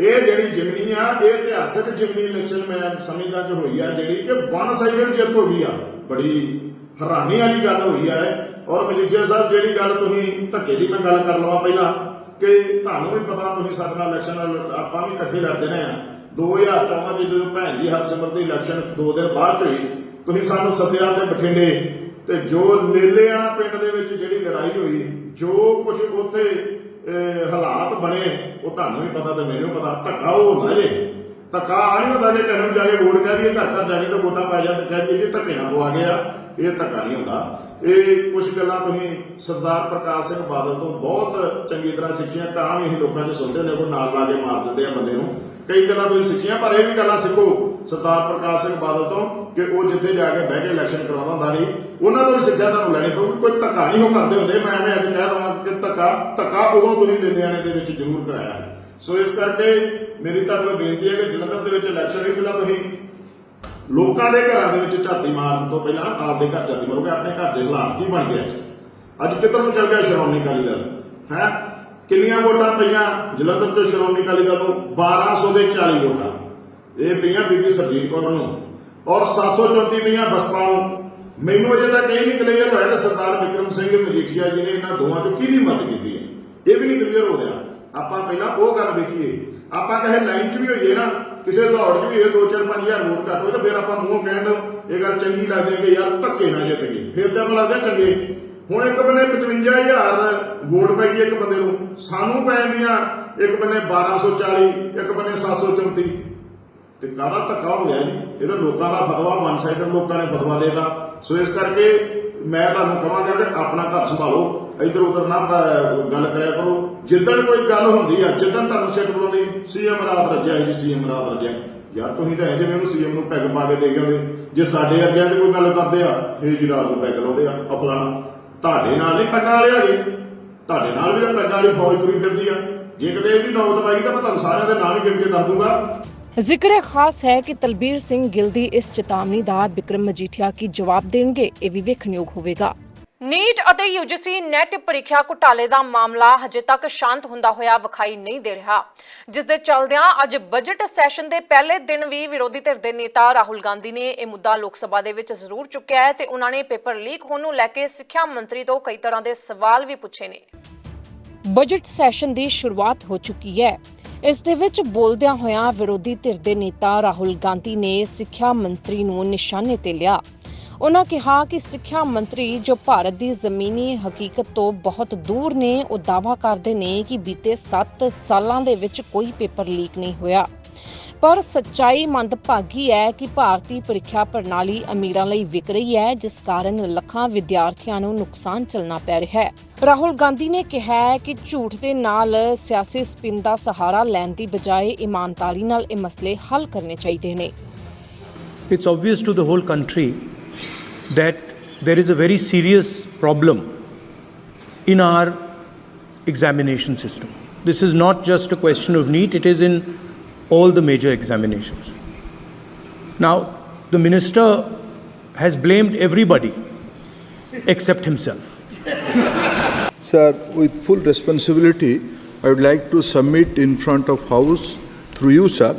ਇਹ ਜਿਹੜੀ ਜਿਮਨੀ ਆ, ਇਹ ਇਤਿਹਾਸਕ ਜਿਮਨੀ ਇਲੈਕਸ਼ਨ ਮੈਂ ਸਮਝਦਾ ਕਿ ਹੋਈ ਆ, ਜਿਹੜੀ ਕਿ ਵਨ ਸਾਈਡਡ ਜਿੱਤ ਹੋ ਗਈ ਆ। ਬੜੀ ਹੈਰਾਨੀ ਵਾਲੀ ਗੱਲ ਹੋਈ ਆ ਔਰ ਮਜੀਠੀਆ ਸਾਹਿਬ, ਜਿਹੜੀ ਗੱਲ ਤੁਸੀਂ ਧੱਕੇ ਦੀ ਮੈਂ ਗੱਲ ਕਰ ਲਵਾਂ ਪਹਿਲਾਂ, ਕਿ ਤੁਹਾਨੂੰ ਵੀ ਪਤਾ ਤੁਸੀਂ ਸਾਡੇ ਨਾਲ ਇਲੈਕਸ਼ਨ ਆਪਾਂ ਵੀ ਇਕੱਠੇ ਲੜਦੇ ਰਹੇ ਆ। 2014 ਚ ਜਦੋਂ ਭੈਣ ਜੀ ਹਰਸਿਮਰਤ ਦੀ ਇਲੈਕਸ਼ਨ 2 ਦਿਨ ਬਾਅਦ ਚ ਹੋਈ, ਤੁਸੀਂ ਸਾਨੂੰ ਸੱਦਿਆ ਤੇ ਬਠਿੰਡੇ। ਤੇ ਜੋ ਲੇਲੇਆਣਾ ਪਿੰਡ ਦੇ ਵਿੱਚ ਜਿਹੜੀ ਲੜਾਈ ਹੋਈ, ਜੋ ਕੁਝ ਉੱਥੇ ਹਾਲਾਤ ਬਣੇ, ਉਹ ਤੁਹਾਨੂੰ ਵੀ ਪਤਾ ਤੇ ਮੈਨੂੰ ਪਤਾ, ਧੱਕਾ ਉਹ ਹੁੰਦਾ ਜੇ। ਧੱਕਾ ਆ ਨਹੀਂ ਹੁੰਦਾ ਜੇ ਘਰ ਨੂੰ ਜਾ ਕੇ ਵੋਟ ਕਹਿ ਦਈਏ, ਘਰ ਘਰ ਜਾ ਕੇ ਤਾਂ ਵੋਟਾਂ ਪੈ ਜਾਂ ਤੇ ਕਹਿ ਦਈਏ ਜੀ ਧੱਕੇ ਨਾਲ ਪਵਾ ਗਿਆ, ਇਹ ਧੱਕਾ ਨਹੀਂ ਹੁੰਦਾ। ਇਹ ਕੁਝ ਗੱਲਾਂ ਤੁਸੀਂ ਸਰਦਾਰ ਪ੍ਰਕਾਸ਼ ਸਿੰਘ ਬਾਦਲ ਤੋਂ ਬਹੁਤ ਚੰਗੀ ਤਰ੍ਹਾਂ ਸਿੱਖੀਆਂ, ਤਾਂ ਵੀ ਅਸੀਂ ਲੋਕਾਂ 'ਚ ਸੁਣਦੇ ਨੇ ਕੋਈ ਨਾਲ ਲਾ ਕੇ ਮਾਰ ਦਿੰਦੇ ਆ ਬੰਦੇ ਨੂੰ। ਕਈ ਗੱਲਾਂ ਤੁਸੀਂ ਸਿੱਖੀਆਂ, ਪਰ ਇਹ ਵੀ ਗੱਲਾਂ ਸਿੱਖੋ, ਸਰਦਾਰ ਪ੍ਰਕਾਸ਼ ਸਿੰਘ ਬਾਦਲ ਤੋਂ। ਕਿ ਉਹ ਜਿੱਥੇ ਜਾ ਕੇ ਬਹਿ ਕੇ ਇਲੈਕਸ਼ਨ ਕਰਵਾਉਂਦਾ ਹੁੰਦਾ ਸੀ, ਉਹਨਾਂ ਤੋਂ ਵੀ ਸਿੱਖਿਆ ਤੁਹਾਨੂੰ ਲੈਣੀ ਪਊਗੀ, ਕੋਈ ਧੱਕਾ ਨਹੀਂ ਉਹ ਕਰਦੇ ਹੁੰਦੇ। ਮੈਂ ਐਵੇਂ ਅੱਜ ਕਹਿ ਦਵਾਂ ਕਿ ਧੱਕਾ ਧੱਕਾ ਉਦੋਂ ਤੁਸੀਂ ਲੁਧਿਆਣੇ ਦੇ ਵਿੱਚ ਜ਼ਰੂਰ ਕਰਾਇਆ ਹੈ। ਸੋ ਇਸ ਕਰਕੇ ਮੇਰੀ ਤੁਹਾਨੂੰ ਬੇਨਤੀ ਹੈ ਕਿ ਜਲੰਧਰ ਦੇ ਵਿੱਚ ਇਲੈਕਸ਼ਨ ਵੀ ਪਹਿਲਾਂ ਤੁਸੀਂ ਲੋਕਾਂ ਦੇ ਘਰਾਂ ਦੇ ਵਿੱਚ ਝਾਤੀ ਮਾਰਨ ਤੋਂ ਪਹਿਲਾਂ ਆਪਦੇ ਘਰ ਝਾਤੀ ਮਾਰੋਗੇ, ਆਪਣੇ ਘਰ ਦੇ ਹਾਲਾਤ ਕੀ ਬਣ ਗਏ ਅੱਜ? ਅੱਜ ਕਿੱਧਰ ਨੂੰ ਚੱਲ ਗਿਆ ਸ਼੍ਰੋਮਣੀ ਅਕਾਲੀ ਦਲ? ਹੈ? ਕਿੰਨੀਆਂ ਵੋਟਾਂ ਪਈਆਂ ਜਲੰਧਰ ਤੋਂ ਸ਼੍ਰੋਮਣੀ ਅਕਾਲੀ ਦਲ ਨੂੰ 1200 ਦੇ 40 ਵੋਟਾਂ। ਇਹ ਪਈਆਂ ਬੀਬੀ ਸਰਜੀਤ ਕੌਰ ਨੂੰ। ਔਰ 734 ਪਈਆਂ ਬਸਪਾ ਨੂੰ। ਮੈਨੂੰ ਅਜੇ ਤੱਕ ਇਹ ਨਹੀਂ ਕਲੀਅਰ ਹੋਇਆ ਕਿ ਸਰਦਾਰ ਵਿਕਰਮ ਸਿੰਘ ਮਜੀਠੀਆ ਜੀ ਨੇ ਇਹਨਾਂ ਦੋਵਾਂ ਚੋਂ ਕਿਹਦੀ ਮਦਦ ਕੀਤੀ ਹੈ। ਇਹ ਵੀ ਨਹੀਂ ਕਲੀਅਰ ਹੋ ਰਿਹਾ। ਆਪਾਂ ਪਹਿਲਾਂ ਉਹ ਗੱਲ ਵੇਖੀਏ। ਆਪਾਂ ਕਹੇ ਲਾਈਨ 'ਚ ਵੀ ਹੋਈਏ ਨਾ, ਕਿਸੇ ਦੌੜ 'ਚ ਵੀ ਇਹ 2-4-5000 ਵੋਟ ਘੱਟ ਹੋਏ ਤਾਂ ਫਿਰ ਆਪਾਂ ਮੂੰਹੋਂ ਕਹਿਣ ਨੂੰ ਇਹ ਗੱਲ ਚੰਗੀ ਲੱਗਦੀ ਹੈ ਕਿ ਯਾਰ ਧੱਕੇ ਨਾ ਜਿੱਤ ਗਏ। ਫਿਰ ਤਾਂ ਆਪਾਂ ਲੱਗਦਾ ਚੰਗੇ। ਹੁਣ ਇੱਕ ਬੰਨੇ 55000 ਵੋਟ ਪੈ ਗਈ ਇੱਕ ਬੰਦੇ ਨੂੰ। ਸਾਨੂੰ ਪੈ ਜਾਂਦੀਆਂ ਇੱਕ ਬੰਨੇ 1240 ਇੱਕ ਬੰਨੇ 734 ਤੇ ਕਾਹਦਾ ਧੱਕਾ ਹੋ ਗਿਆ ਜੀ? ਇਹ ਤਾਂ ਲੋਕਾਂ ਦਾ ਫਤਵਾ ਵਨ ਸਾਈਡਡ ਲੋਕਾਂ ਨੇ ਫਤਵਾ ਦੇਤਾ। ਸੋ ਇਸ ਕਰਕੇ ਮੈਂ ਤੁਹਾਨੂੰ ਕਹਾਂਗਾ ਕਿ ਆਪਣਾ ਘਰ ਸੰਭਾਲੋ। ਇੱਧਰ ਉੱਧਰ ਨਾ ਗੱਲ ਕਰਿਆ ਕਰੋ। ਜਿੱਦਣ ਕੋਈ ਗੱਲ ਹੁੰਦੀ ਆ, ਜਿੱਦਣ ਤੁਹਾਨੂੰ ਸਿੱਟ ਬੁਲਾਉਂਦੀ ਸੀਐਮ ਰਾਤ ਰੱਜਿਆ ਜੀ ਸੀਐਮ ਰਾਤ ਰੱਜਿਆ। ਯਾਰ ਤੁਸੀਂ ਤਾਂ ਜਿਵੇਂ ਉਹਨੂੰ ਸੀਐਮ ਨੂੰ ਪੈਗ ਪਾ ਕੇ ਦੇ ਗਏ ਜੇ ਸਾਡੇ ਅੱਗੇ ਤੇ ਕੋਈ ਗੱਲ ਕਰਦੇ ਆ ਇਹ ਜੀ ਰਾਤ ਨੂੰ ਪੈਗ ਲਾਉਂਦੇ ਆ ਆ ਫਲਾਣਾ। ਤੁਹਾਡੇ ਨਾਲ ਨਹੀਂ ਪੈਗਾਂ ਵਾਲੇ ਜੀ ਤੁਹਾਡੇ ਨਾਲ ਵੀ ਤਾਂ ਪੈਗਾਂ ਵਾਲੀ ਫੌਜ ਤੁਰੀ ਫਿਰਦੀ ਆ। ਜੇ ਕਿਤੇ ਇਹ ਵੀ ਨੌਬਤ ਆਈ ਤਾਂ ਮੈਂ ਤੁਹਾਨੂੰ ਸਾਰਿਆਂ ਦੇ ਨਾਮ ਹੀ ਗਿਣ ਕੇ ਦੱਸ ਦੂੰਗਾ। ਜ਼ਿਕਰ ਖਾਸ ਹੈ ਕਿ ਤਲਬੀਰ ਸਿੰਘ ਗਿੱਲ ਦੀ ਇਸ ਚੇਤਾਵਨੀ ਦਾ ਬਿਕਰਮ ਮਜੀਠੀਆ ਕੀ ਜਵਾਬ ਦੇਣਗੇ ਇਹ ਵੀ ਵੇਖਣਯੋਗ ਹੋਵੇਗਾ। ਨੀਟ ਅਤੇ ਯੂਜੀਸੀ ਨੈਟ ਪ੍ਰੀਖਿਆ ਘੁਟਾਲੇ ਦਾ ਮਾਮਲਾ ਹਜੇ ਤੱਕ ਸ਼ਾਂਤ ਹੁੰਦਾ ਹੋਇਆ ਵਿਖਾਈ ਨਹੀਂ ਦੇ ਰਿਹਾ। ਜਿਸ ਦੇ ਚੱਲਦਿਆਂ ਅੱਜ ਬਜਟ ਸੈਸ਼ਨ ਦੇ ਪਹਿਲੇ ਦਿਨ ਵੀ ਵਿਰੋਧੀ ਧਿਰ ਦੇ ਨੇਤਾ ਰਾਹੁਲ ਗਾਂਧੀ ਨੇ ਇਹ ਮੁੱਦਾ ਲੋਕ ਸਭਾ ਦੇ ਵਿੱਚ ਜ਼ਰੂਰ ਚੁੱਕਿਆ ਹੈ ਤੇ ਉਹਨਾਂ ਨੇ ਪੇਪਰ ਲੀਕ ਹੋਣ ਨੂੰ ਲੈ ਕੇ ਸਿੱਖਿਆ ਮੰਤਰੀ ਤੋਂ ਕਈ ਤਰ੍ਹਾਂ ਦੇ ਸਵਾਲ ਵੀ ਪੁੱਛੇ ਨੇ। ਬਜਟ ਸੈਸ਼ਨ ਦੀ ਸ਼ੁਰੂਆਤ ਹੋ ਚੁੱਕੀ ਹੈ। ਇਸ ਦੇ ਵਿੱਚ ਬੋਲਦਿਆਂ ਹੋਇਆਂ ਵਿਰੋਧੀ ਧਿਰ ਦੇ ਨੇਤਾ ਰਾਹੁਲ ਗਾਂਧੀ ਨੇ ਸਿੱਖਿਆ ਮੰਤਰੀ ਨੂੰ ਨਿਸ਼ਾਨੇ ਤੇ ਲਿਆ। ਉਹਨਾਂ ਕਿਹਾ ਕਿ ਸਿੱਖਿਆ ਮੰਤਰੀ ਜੋ ਭਾਰਤ ਦੀ ਜ਼ਮੀਨੀ ਹਕੀਕਤ ਤੋਂ ਬਹੁਤ ਦੂਰ ਨੇ, ਉਹ ਦਾਅਵਾ ਕਰਦੇ ਨੇ ਕਿ ਬੀਤੇ 7 ਸਾਲਾਂ ਦੇ ਵਿੱਚ ਕੋਈ ਪੇਪਰ ਲੀਕ ਨਹੀਂ ਹੋਇਆ। ਪਰ ਸੱਚਾਈ ਮੰਦਭਾਗੀ ਹੈ ਕਿ ਭਾਰਤੀ ਪ੍ਰੀਖਿਆ ਪ੍ਰਣਾਲੀ ਅਮੀਰਾਂ ਲਈ ਵਿਕ ਰਹੀ ਹੈ ਜਿਸ ਕਾਰਨ ਲੱਖਾਂ ਵਿਦਿਆਰਥੀਆਂ ਨੂੰ ਨੁਕਸਾਨ ਚਲਣਾ ਪੈ ਰਿਹਾ ਹੈ ਰਾਹੁਲ ਗਾਂਧੀ ਨੇ ਕਿਹਾ ਹੈ ਕਿ ਝੂਠ ਦੇ ਨਾਲ ਸਿਆਸੀ ਸਪਿਨ ਦਾ ਸਹਾਰਾ ਲੈਣ ਦੀ ਬਜਾਏ ਇਮਾਨਦਾਰੀ ਨਾਲ ਇਹ ਮਸਲੇ ਹੱਲ ਕਰਨੇ ਚਾਹੀਦੇ ਨੇ it's obvious to the whole country that there is a very serious problem in our examination system. This is not just a question of NEET, it is in all the major examinations. Now, the minister has blamed everybody except himself. Sir, with full responsibility, I would like to submit in front of House through you, sir.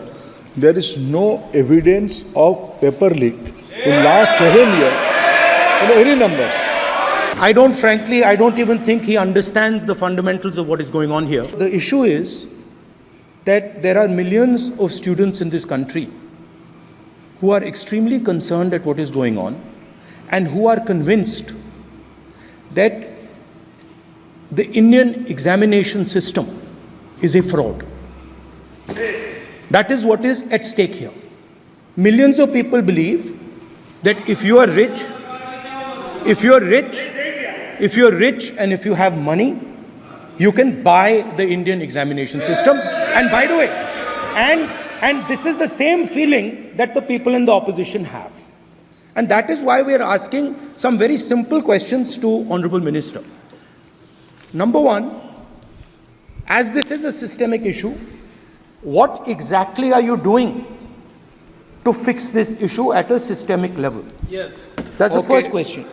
There is no evidence of paper leak in last seven years. In any numbers. I don't, frankly, I don't even think he understands the fundamentals of what is going on here. The issue is that there are millions of students in this country who are extremely concerned at what is going on and who are convinced that the Indian examination system is a fraud. That is what is at stake here. Millions of people believe that if you are rich, if you're rich, if you're rich and if you have money, you can buy the Indian examination system. And by the way, and and this is the same feeling that the people in the opposition have. And that is why we are asking some very simple questions to Honorable Minister. Number one, as this is a systemic issue, what exactly are you doing to fix this issue at a systemic level? Yes. That's the first question.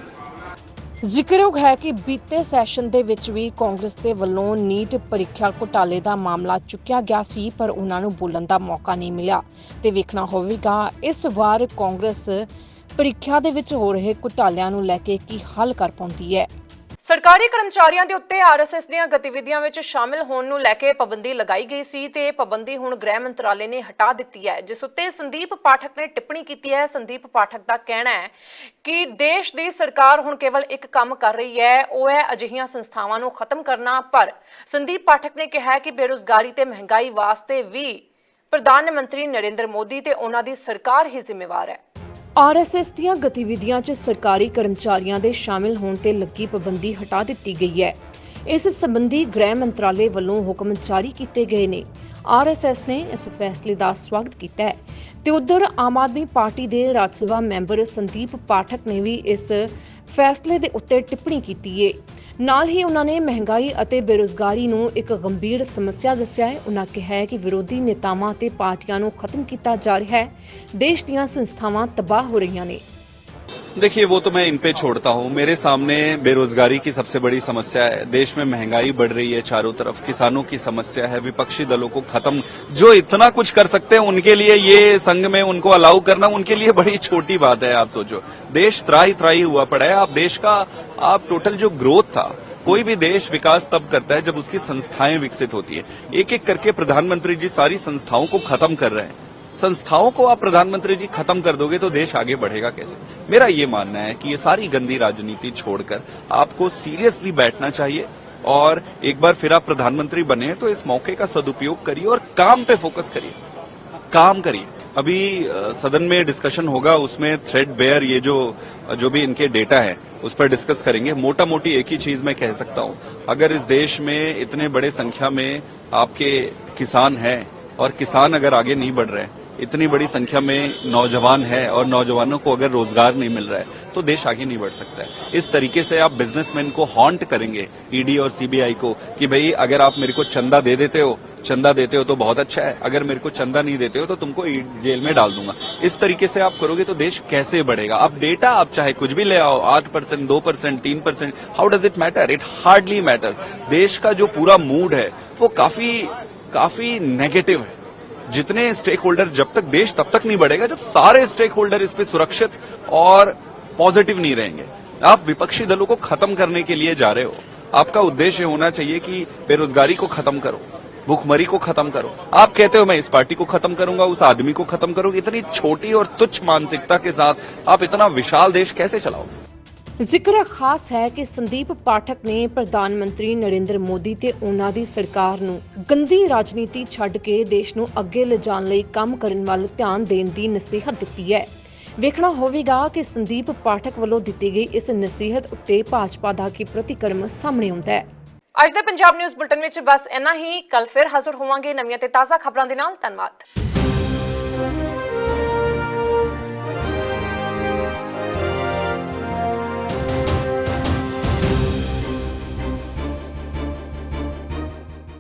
ਜ਼ਿਕਰਯੋਗ ਹੈ ਕਿ ਬੀਤੇ session ਦੇ ਵਿੱਚ ਵੀ ਕਾਂਗਰਸ ਦੇ ਵੱਲੋਂ NEET ਪ੍ਰੀਖਿਆ ਘੁਟਾਲੇ ਦਾ ਮਾਮਲਾ ਚੁੱਕਿਆ ਗਿਆ ਸੀ, ਪਰ ਉਹਨਾਂ ਨੂੰ ਬੋਲਣ ਦਾ ਮੌਕਾ ਨਹੀਂ ਮਿਲਿਆ। ਤੇ ਵੇਖਣਾ ਹੋਵੇਗਾ, ਇਸ ਵਾਰ ਕਾਂਗਰਸ ਪ੍ਰੀਖਿਆ ਦੇ ਵਿੱਚ ਹੋ ਰਹੇ ਘੁਟਾਲਿਆਂ ਨੂੰ ਲੈ ਕੇ ਕੀ ਹੱਲ ਕਰ ਪਾਉਂਦੀ ਹੈ। ਸਰਕਾਰੀ ਕਰਮਚਾਰੀਆਂ ਦੇ ਉੱਤੇ ਆਰਐਸਐਸ ਦੀਆਂ ਗਤੀਵਿਧੀਆਂ ਵਿੱਚ ਸ਼ਾਮਿਲ ਹੋਣ ਨੂੰ ਲੈ ਕੇ ਪਾਬੰਦੀ ਲਗਾਈ ਗਈ ਸੀ ਤੇ ਇਹ ਪਾਬੰਦੀ ਹੁਣ ਗ੍ਰਹਿ ਮੰਤਰਾਲੇ ਨੇ ਹਟਾ ਦਿੱਤੀ ਹੈ, ਜਿਸ ਉੱਤੇ ਸੰਦੀਪ ਪਾਠਕ ਨੇ ਟਿੱਪਣੀ ਕੀਤੀ ਹੈ। ਸੰਦੀਪ ਪਾਠਕ ਦਾ ਕਹਿਣਾ ਹੈ ਕਿ ਦੇਸ਼ ਦੀ ਸਰਕਾਰ ਹੁਣ ਕੇਵਲ ਇੱਕ ਕੰਮ ਕਰ ਰਹੀ ਹੈ, ਉਹ ਹੈ ਅਜਿਹੀਆਂ ਸੰਸਥਾਵਾਂ ਨੂੰ ਖਤਮ ਕਰਨਾ। ਪਰ ਸੰਦੀਪ ਪਾਠਕ ਨੇ ਕਿਹਾ ਹੈ ਕਿ ਬੇਰੁਜ਼ਗਾਰੀ ਤੇ ਮਹਿੰਗਾਈ ਵਾਸਤੇ ਵੀ ਪ੍ਰਧਾਨ ਮੰਤਰੀ ਨਰਿੰਦਰ ਮੋਦੀ ਤੇ ਉਹਨਾਂ ਦੀ ਸਰਕਾਰ ਹੀ ਜ਼ਿੰਮੇਵਾਰ ਹੈ। ਆਰਐਸਐਸ ਦੀਆਂ ਗਤੀਵਿਧੀਆਂ 'ਚ ਸਰਕਾਰੀ ਕਰਮਚਾਰੀਆਂ ਦੇ ਸ਼ਾਮਿਲ ਹੋਣ ਤੇ ਲੱਗੀ ਪਾਬੰਦੀ ਹਟਾ ਦਿੱਤੀ ਗਈ ਹੈ। ਇਸ ਸੰਬੰਧੀ ਗ੍ਰਹਿ ਮੰਤਰਾਲੇ ਵੱਲੋਂ ਹੁਕਮ ਜਾਰੀ ਕੀਤੇ ਗਏ ਨੇ। ਆਰਐਸਐਸ ਨੇ ਇਸ ਫੈਸਲੇ ਦਾ ਸਵਾਗਤ ਕੀਤਾ ਹੈ। ਤੇ ਉਧਰ ਆਮ ਆਦਮੀ ਪਾਰਟੀ ਦੇ ਰਾਜ ਸਭਾ ਮੈਂਬਰ ਸੰਦੀਪ ਪਾਠਕ ਨੇ ਵੀ ਇਸ ਫੈਸਲੇ ਦੇ ਉੱਤੇ ਟਿੱਪਣੀ ਕੀਤੀ ਹੈ ਨਾਲ ਹੀ ਉਹਨਾਂ ਨੇ ਮਹਿੰਗਾਈ ਅਤੇ ਬੇਰੁਜ਼ਗਾਰੀ ਨੂੰ ਇੱਕ ਗੰਭੀਰ ਸਮੱਸਿਆ ਦੱਸਿਆ ਹੈ। ਉਹਨਾਂ ਕਿਹਾ ਹੈ ਕਿ ਵਿਰੋਧੀ ਨੇਤਾਵਾਂ ਤੇ ਪਾਰਟੀਆਂ ਨੂੰ ਖਤਮ ਕੀਤਾ ਜਾ ਰਿਹਾ ਹੈ। ਦੇਸ਼ ਦੀਆਂ ਸੰਸਥਾਵਾਂ ਤਬਾਹ ਹੋ ਰਹੀਆਂ ਨੇ। देखिए, वो तो मैं इन पे छोड़ता हूँ। मेरे सामने बेरोजगारी की सबसे बड़ी समस्या है। देश में महँगाई बढ़ रही है चारों तरफ़। किसानों की समस्या है। विपक्षी दलों को खत्म। जो इतना कुछ कर सकते हैं, उनके लिए ये संघ में उनको अलाउ करना, उनके लिए बड़ी छोटी बात है। आप सोचो। देश त्राही त्राही हुआ पड़ा है। आप देश का, आप टोटल जो ग्रोथ था, कोई भी देश विकास तब करता है जब उसकी संस्थाएँ विकसित होती है। एक एक करके प्रधानमंत्री जी सारी संस्थाओं को खत्म कर रहे हैं। संस्थाओं को आप प्रधानमंत्री जी खत्म कर दोगे तो देश आगे बढ़ेगा कैसे? मेरा ये मानना है कि ये सारी गंदी राजनीति छोड़कर आपको सीरियसली बैठना चाहिए और एक बार फिर आप प्रधानमंत्री बने तो इस मौके का सदुपयोग करिए और काम पे फोकस करिए। काम करिए। अभी सदन में डिस्कशन होगा, उसमें थ्रेड बेयर ये जो जो भी इनके डेटा है, उस पर डिस्कस करेंगे। मोटा मोटी एक ही चीज़ मैं कह सकता हूँ। अगर इस देश में इतने बड़े संख्या में आपके किसान हैं और किसान अगर आगे नहीं बढ़ रहे हैं इतनी बड़ी संख्या में नौजवान है और नौजवानों को अगर रोज़गार नहीं मिल रहा है तो देश आगे नहीं बढ़ सकता है। इस तरीके से आप बिजनेसमैन को हॉन्ट करेंगे ईडी और सीबीआई को, कि भाई, अगर आप मेरे को चंदा दे देते हो, चंदा देते हो तो बहुत अच्छा है, अगर मेरे को चंदा नहीं देते हो तो तुमको जेल में डाल दूँगा। इस तरीके से आप करोगे तो देश कैसे बढ़ेगा? अब डेटा आप चाहे कुछ भी ले आओ, आठ परसेंट, दो परसेंट, तीन percent how does it matter it hardly matters देश का जो पूरा मूड है, वो काफ़ी काफ़ी नेगेटिव है। जितने स्टेक होल्डर जब तक देश तब तक नहीं बढ़ेगा, जब सारे स्टेक होल्डर इस पे सुरक्षित और पॉजिटिव नहीं रहेंगे। आप विपक्षी दलों को खत्म करने के लिए जा रहे हो। आपका उद्देश्य होना चाहिए कि बेरोजगारी को खत्म करो, भूखमरी को खत्म करो। आप कहते हो, मैं इस पार्टी को खत्म करूँगा, उस आदमी को खत्म करूँगा। इतनी छोटी और तुच्छ मानसिकता के साथ आप इतना विशाल देश कैसे चलाओगे? ਜ਼ਿਕਰ ਖਾਸ ਹੈ ਕਿ ਸੰਦੀਪ ਪਾਠਕ ਨੇ ਪ੍ਰਧਾਨ ਮੰਤਰੀ ਨਰਿੰਦਰ ਮੋਦੀ ਤੇ ਉਹਨਾਂ ਦੀ ਸਰਕਾਰ ਨੂੰ ਗੰਦੀ ਰਾਜਨੀਤੀ ਛੱਡ ਕੇ ਦੇਸ਼ ਨੂੰ ਅੱਗੇ ਲਿਜਾਣ ਲਈ ਕੰਮ ਕਰਨ ਵੱਲ ਧਿਆਨ ਦੇਣ ਦੀ ਨਸੀਹਤ ਦਿੱਤੀ ਹੈ। ਵੇਖਣਾ ਹੋਵੇਗਾ ਕਿ ਸੰਦੀਪ ਪਾਠਕ ਵੱਲੋਂ ਦਿੱਤੀ ਗਈ ਇਸ ਨਸੀਹਤ ਉੱਤੇ ਭਾਜਪਾ ਦਾ ਕੀ ਪ੍ਰਤੀਕਰਮ ਸਾਹਮਣੇ ਆਉਂਦਾ ਹੈ। ਅੱਜ ਦੇ ਪੰਜਾਬ ਨਿਊਜ਼ ਬੁਲਟਨ ਵਿੱਚ ਬਸ ਇੰਨਾ ਹੀ। ਕੱਲ ਫਿਰ ਹਾਜ਼ਰ ਹੋਵਾਂਗੇ ਨਵੀਆਂ ਤੇ ਤਾਜ਼ਾ ਖਬਰਾਂ ਦੇ ਨਾਲ। ਧੰਨਵਾਦ।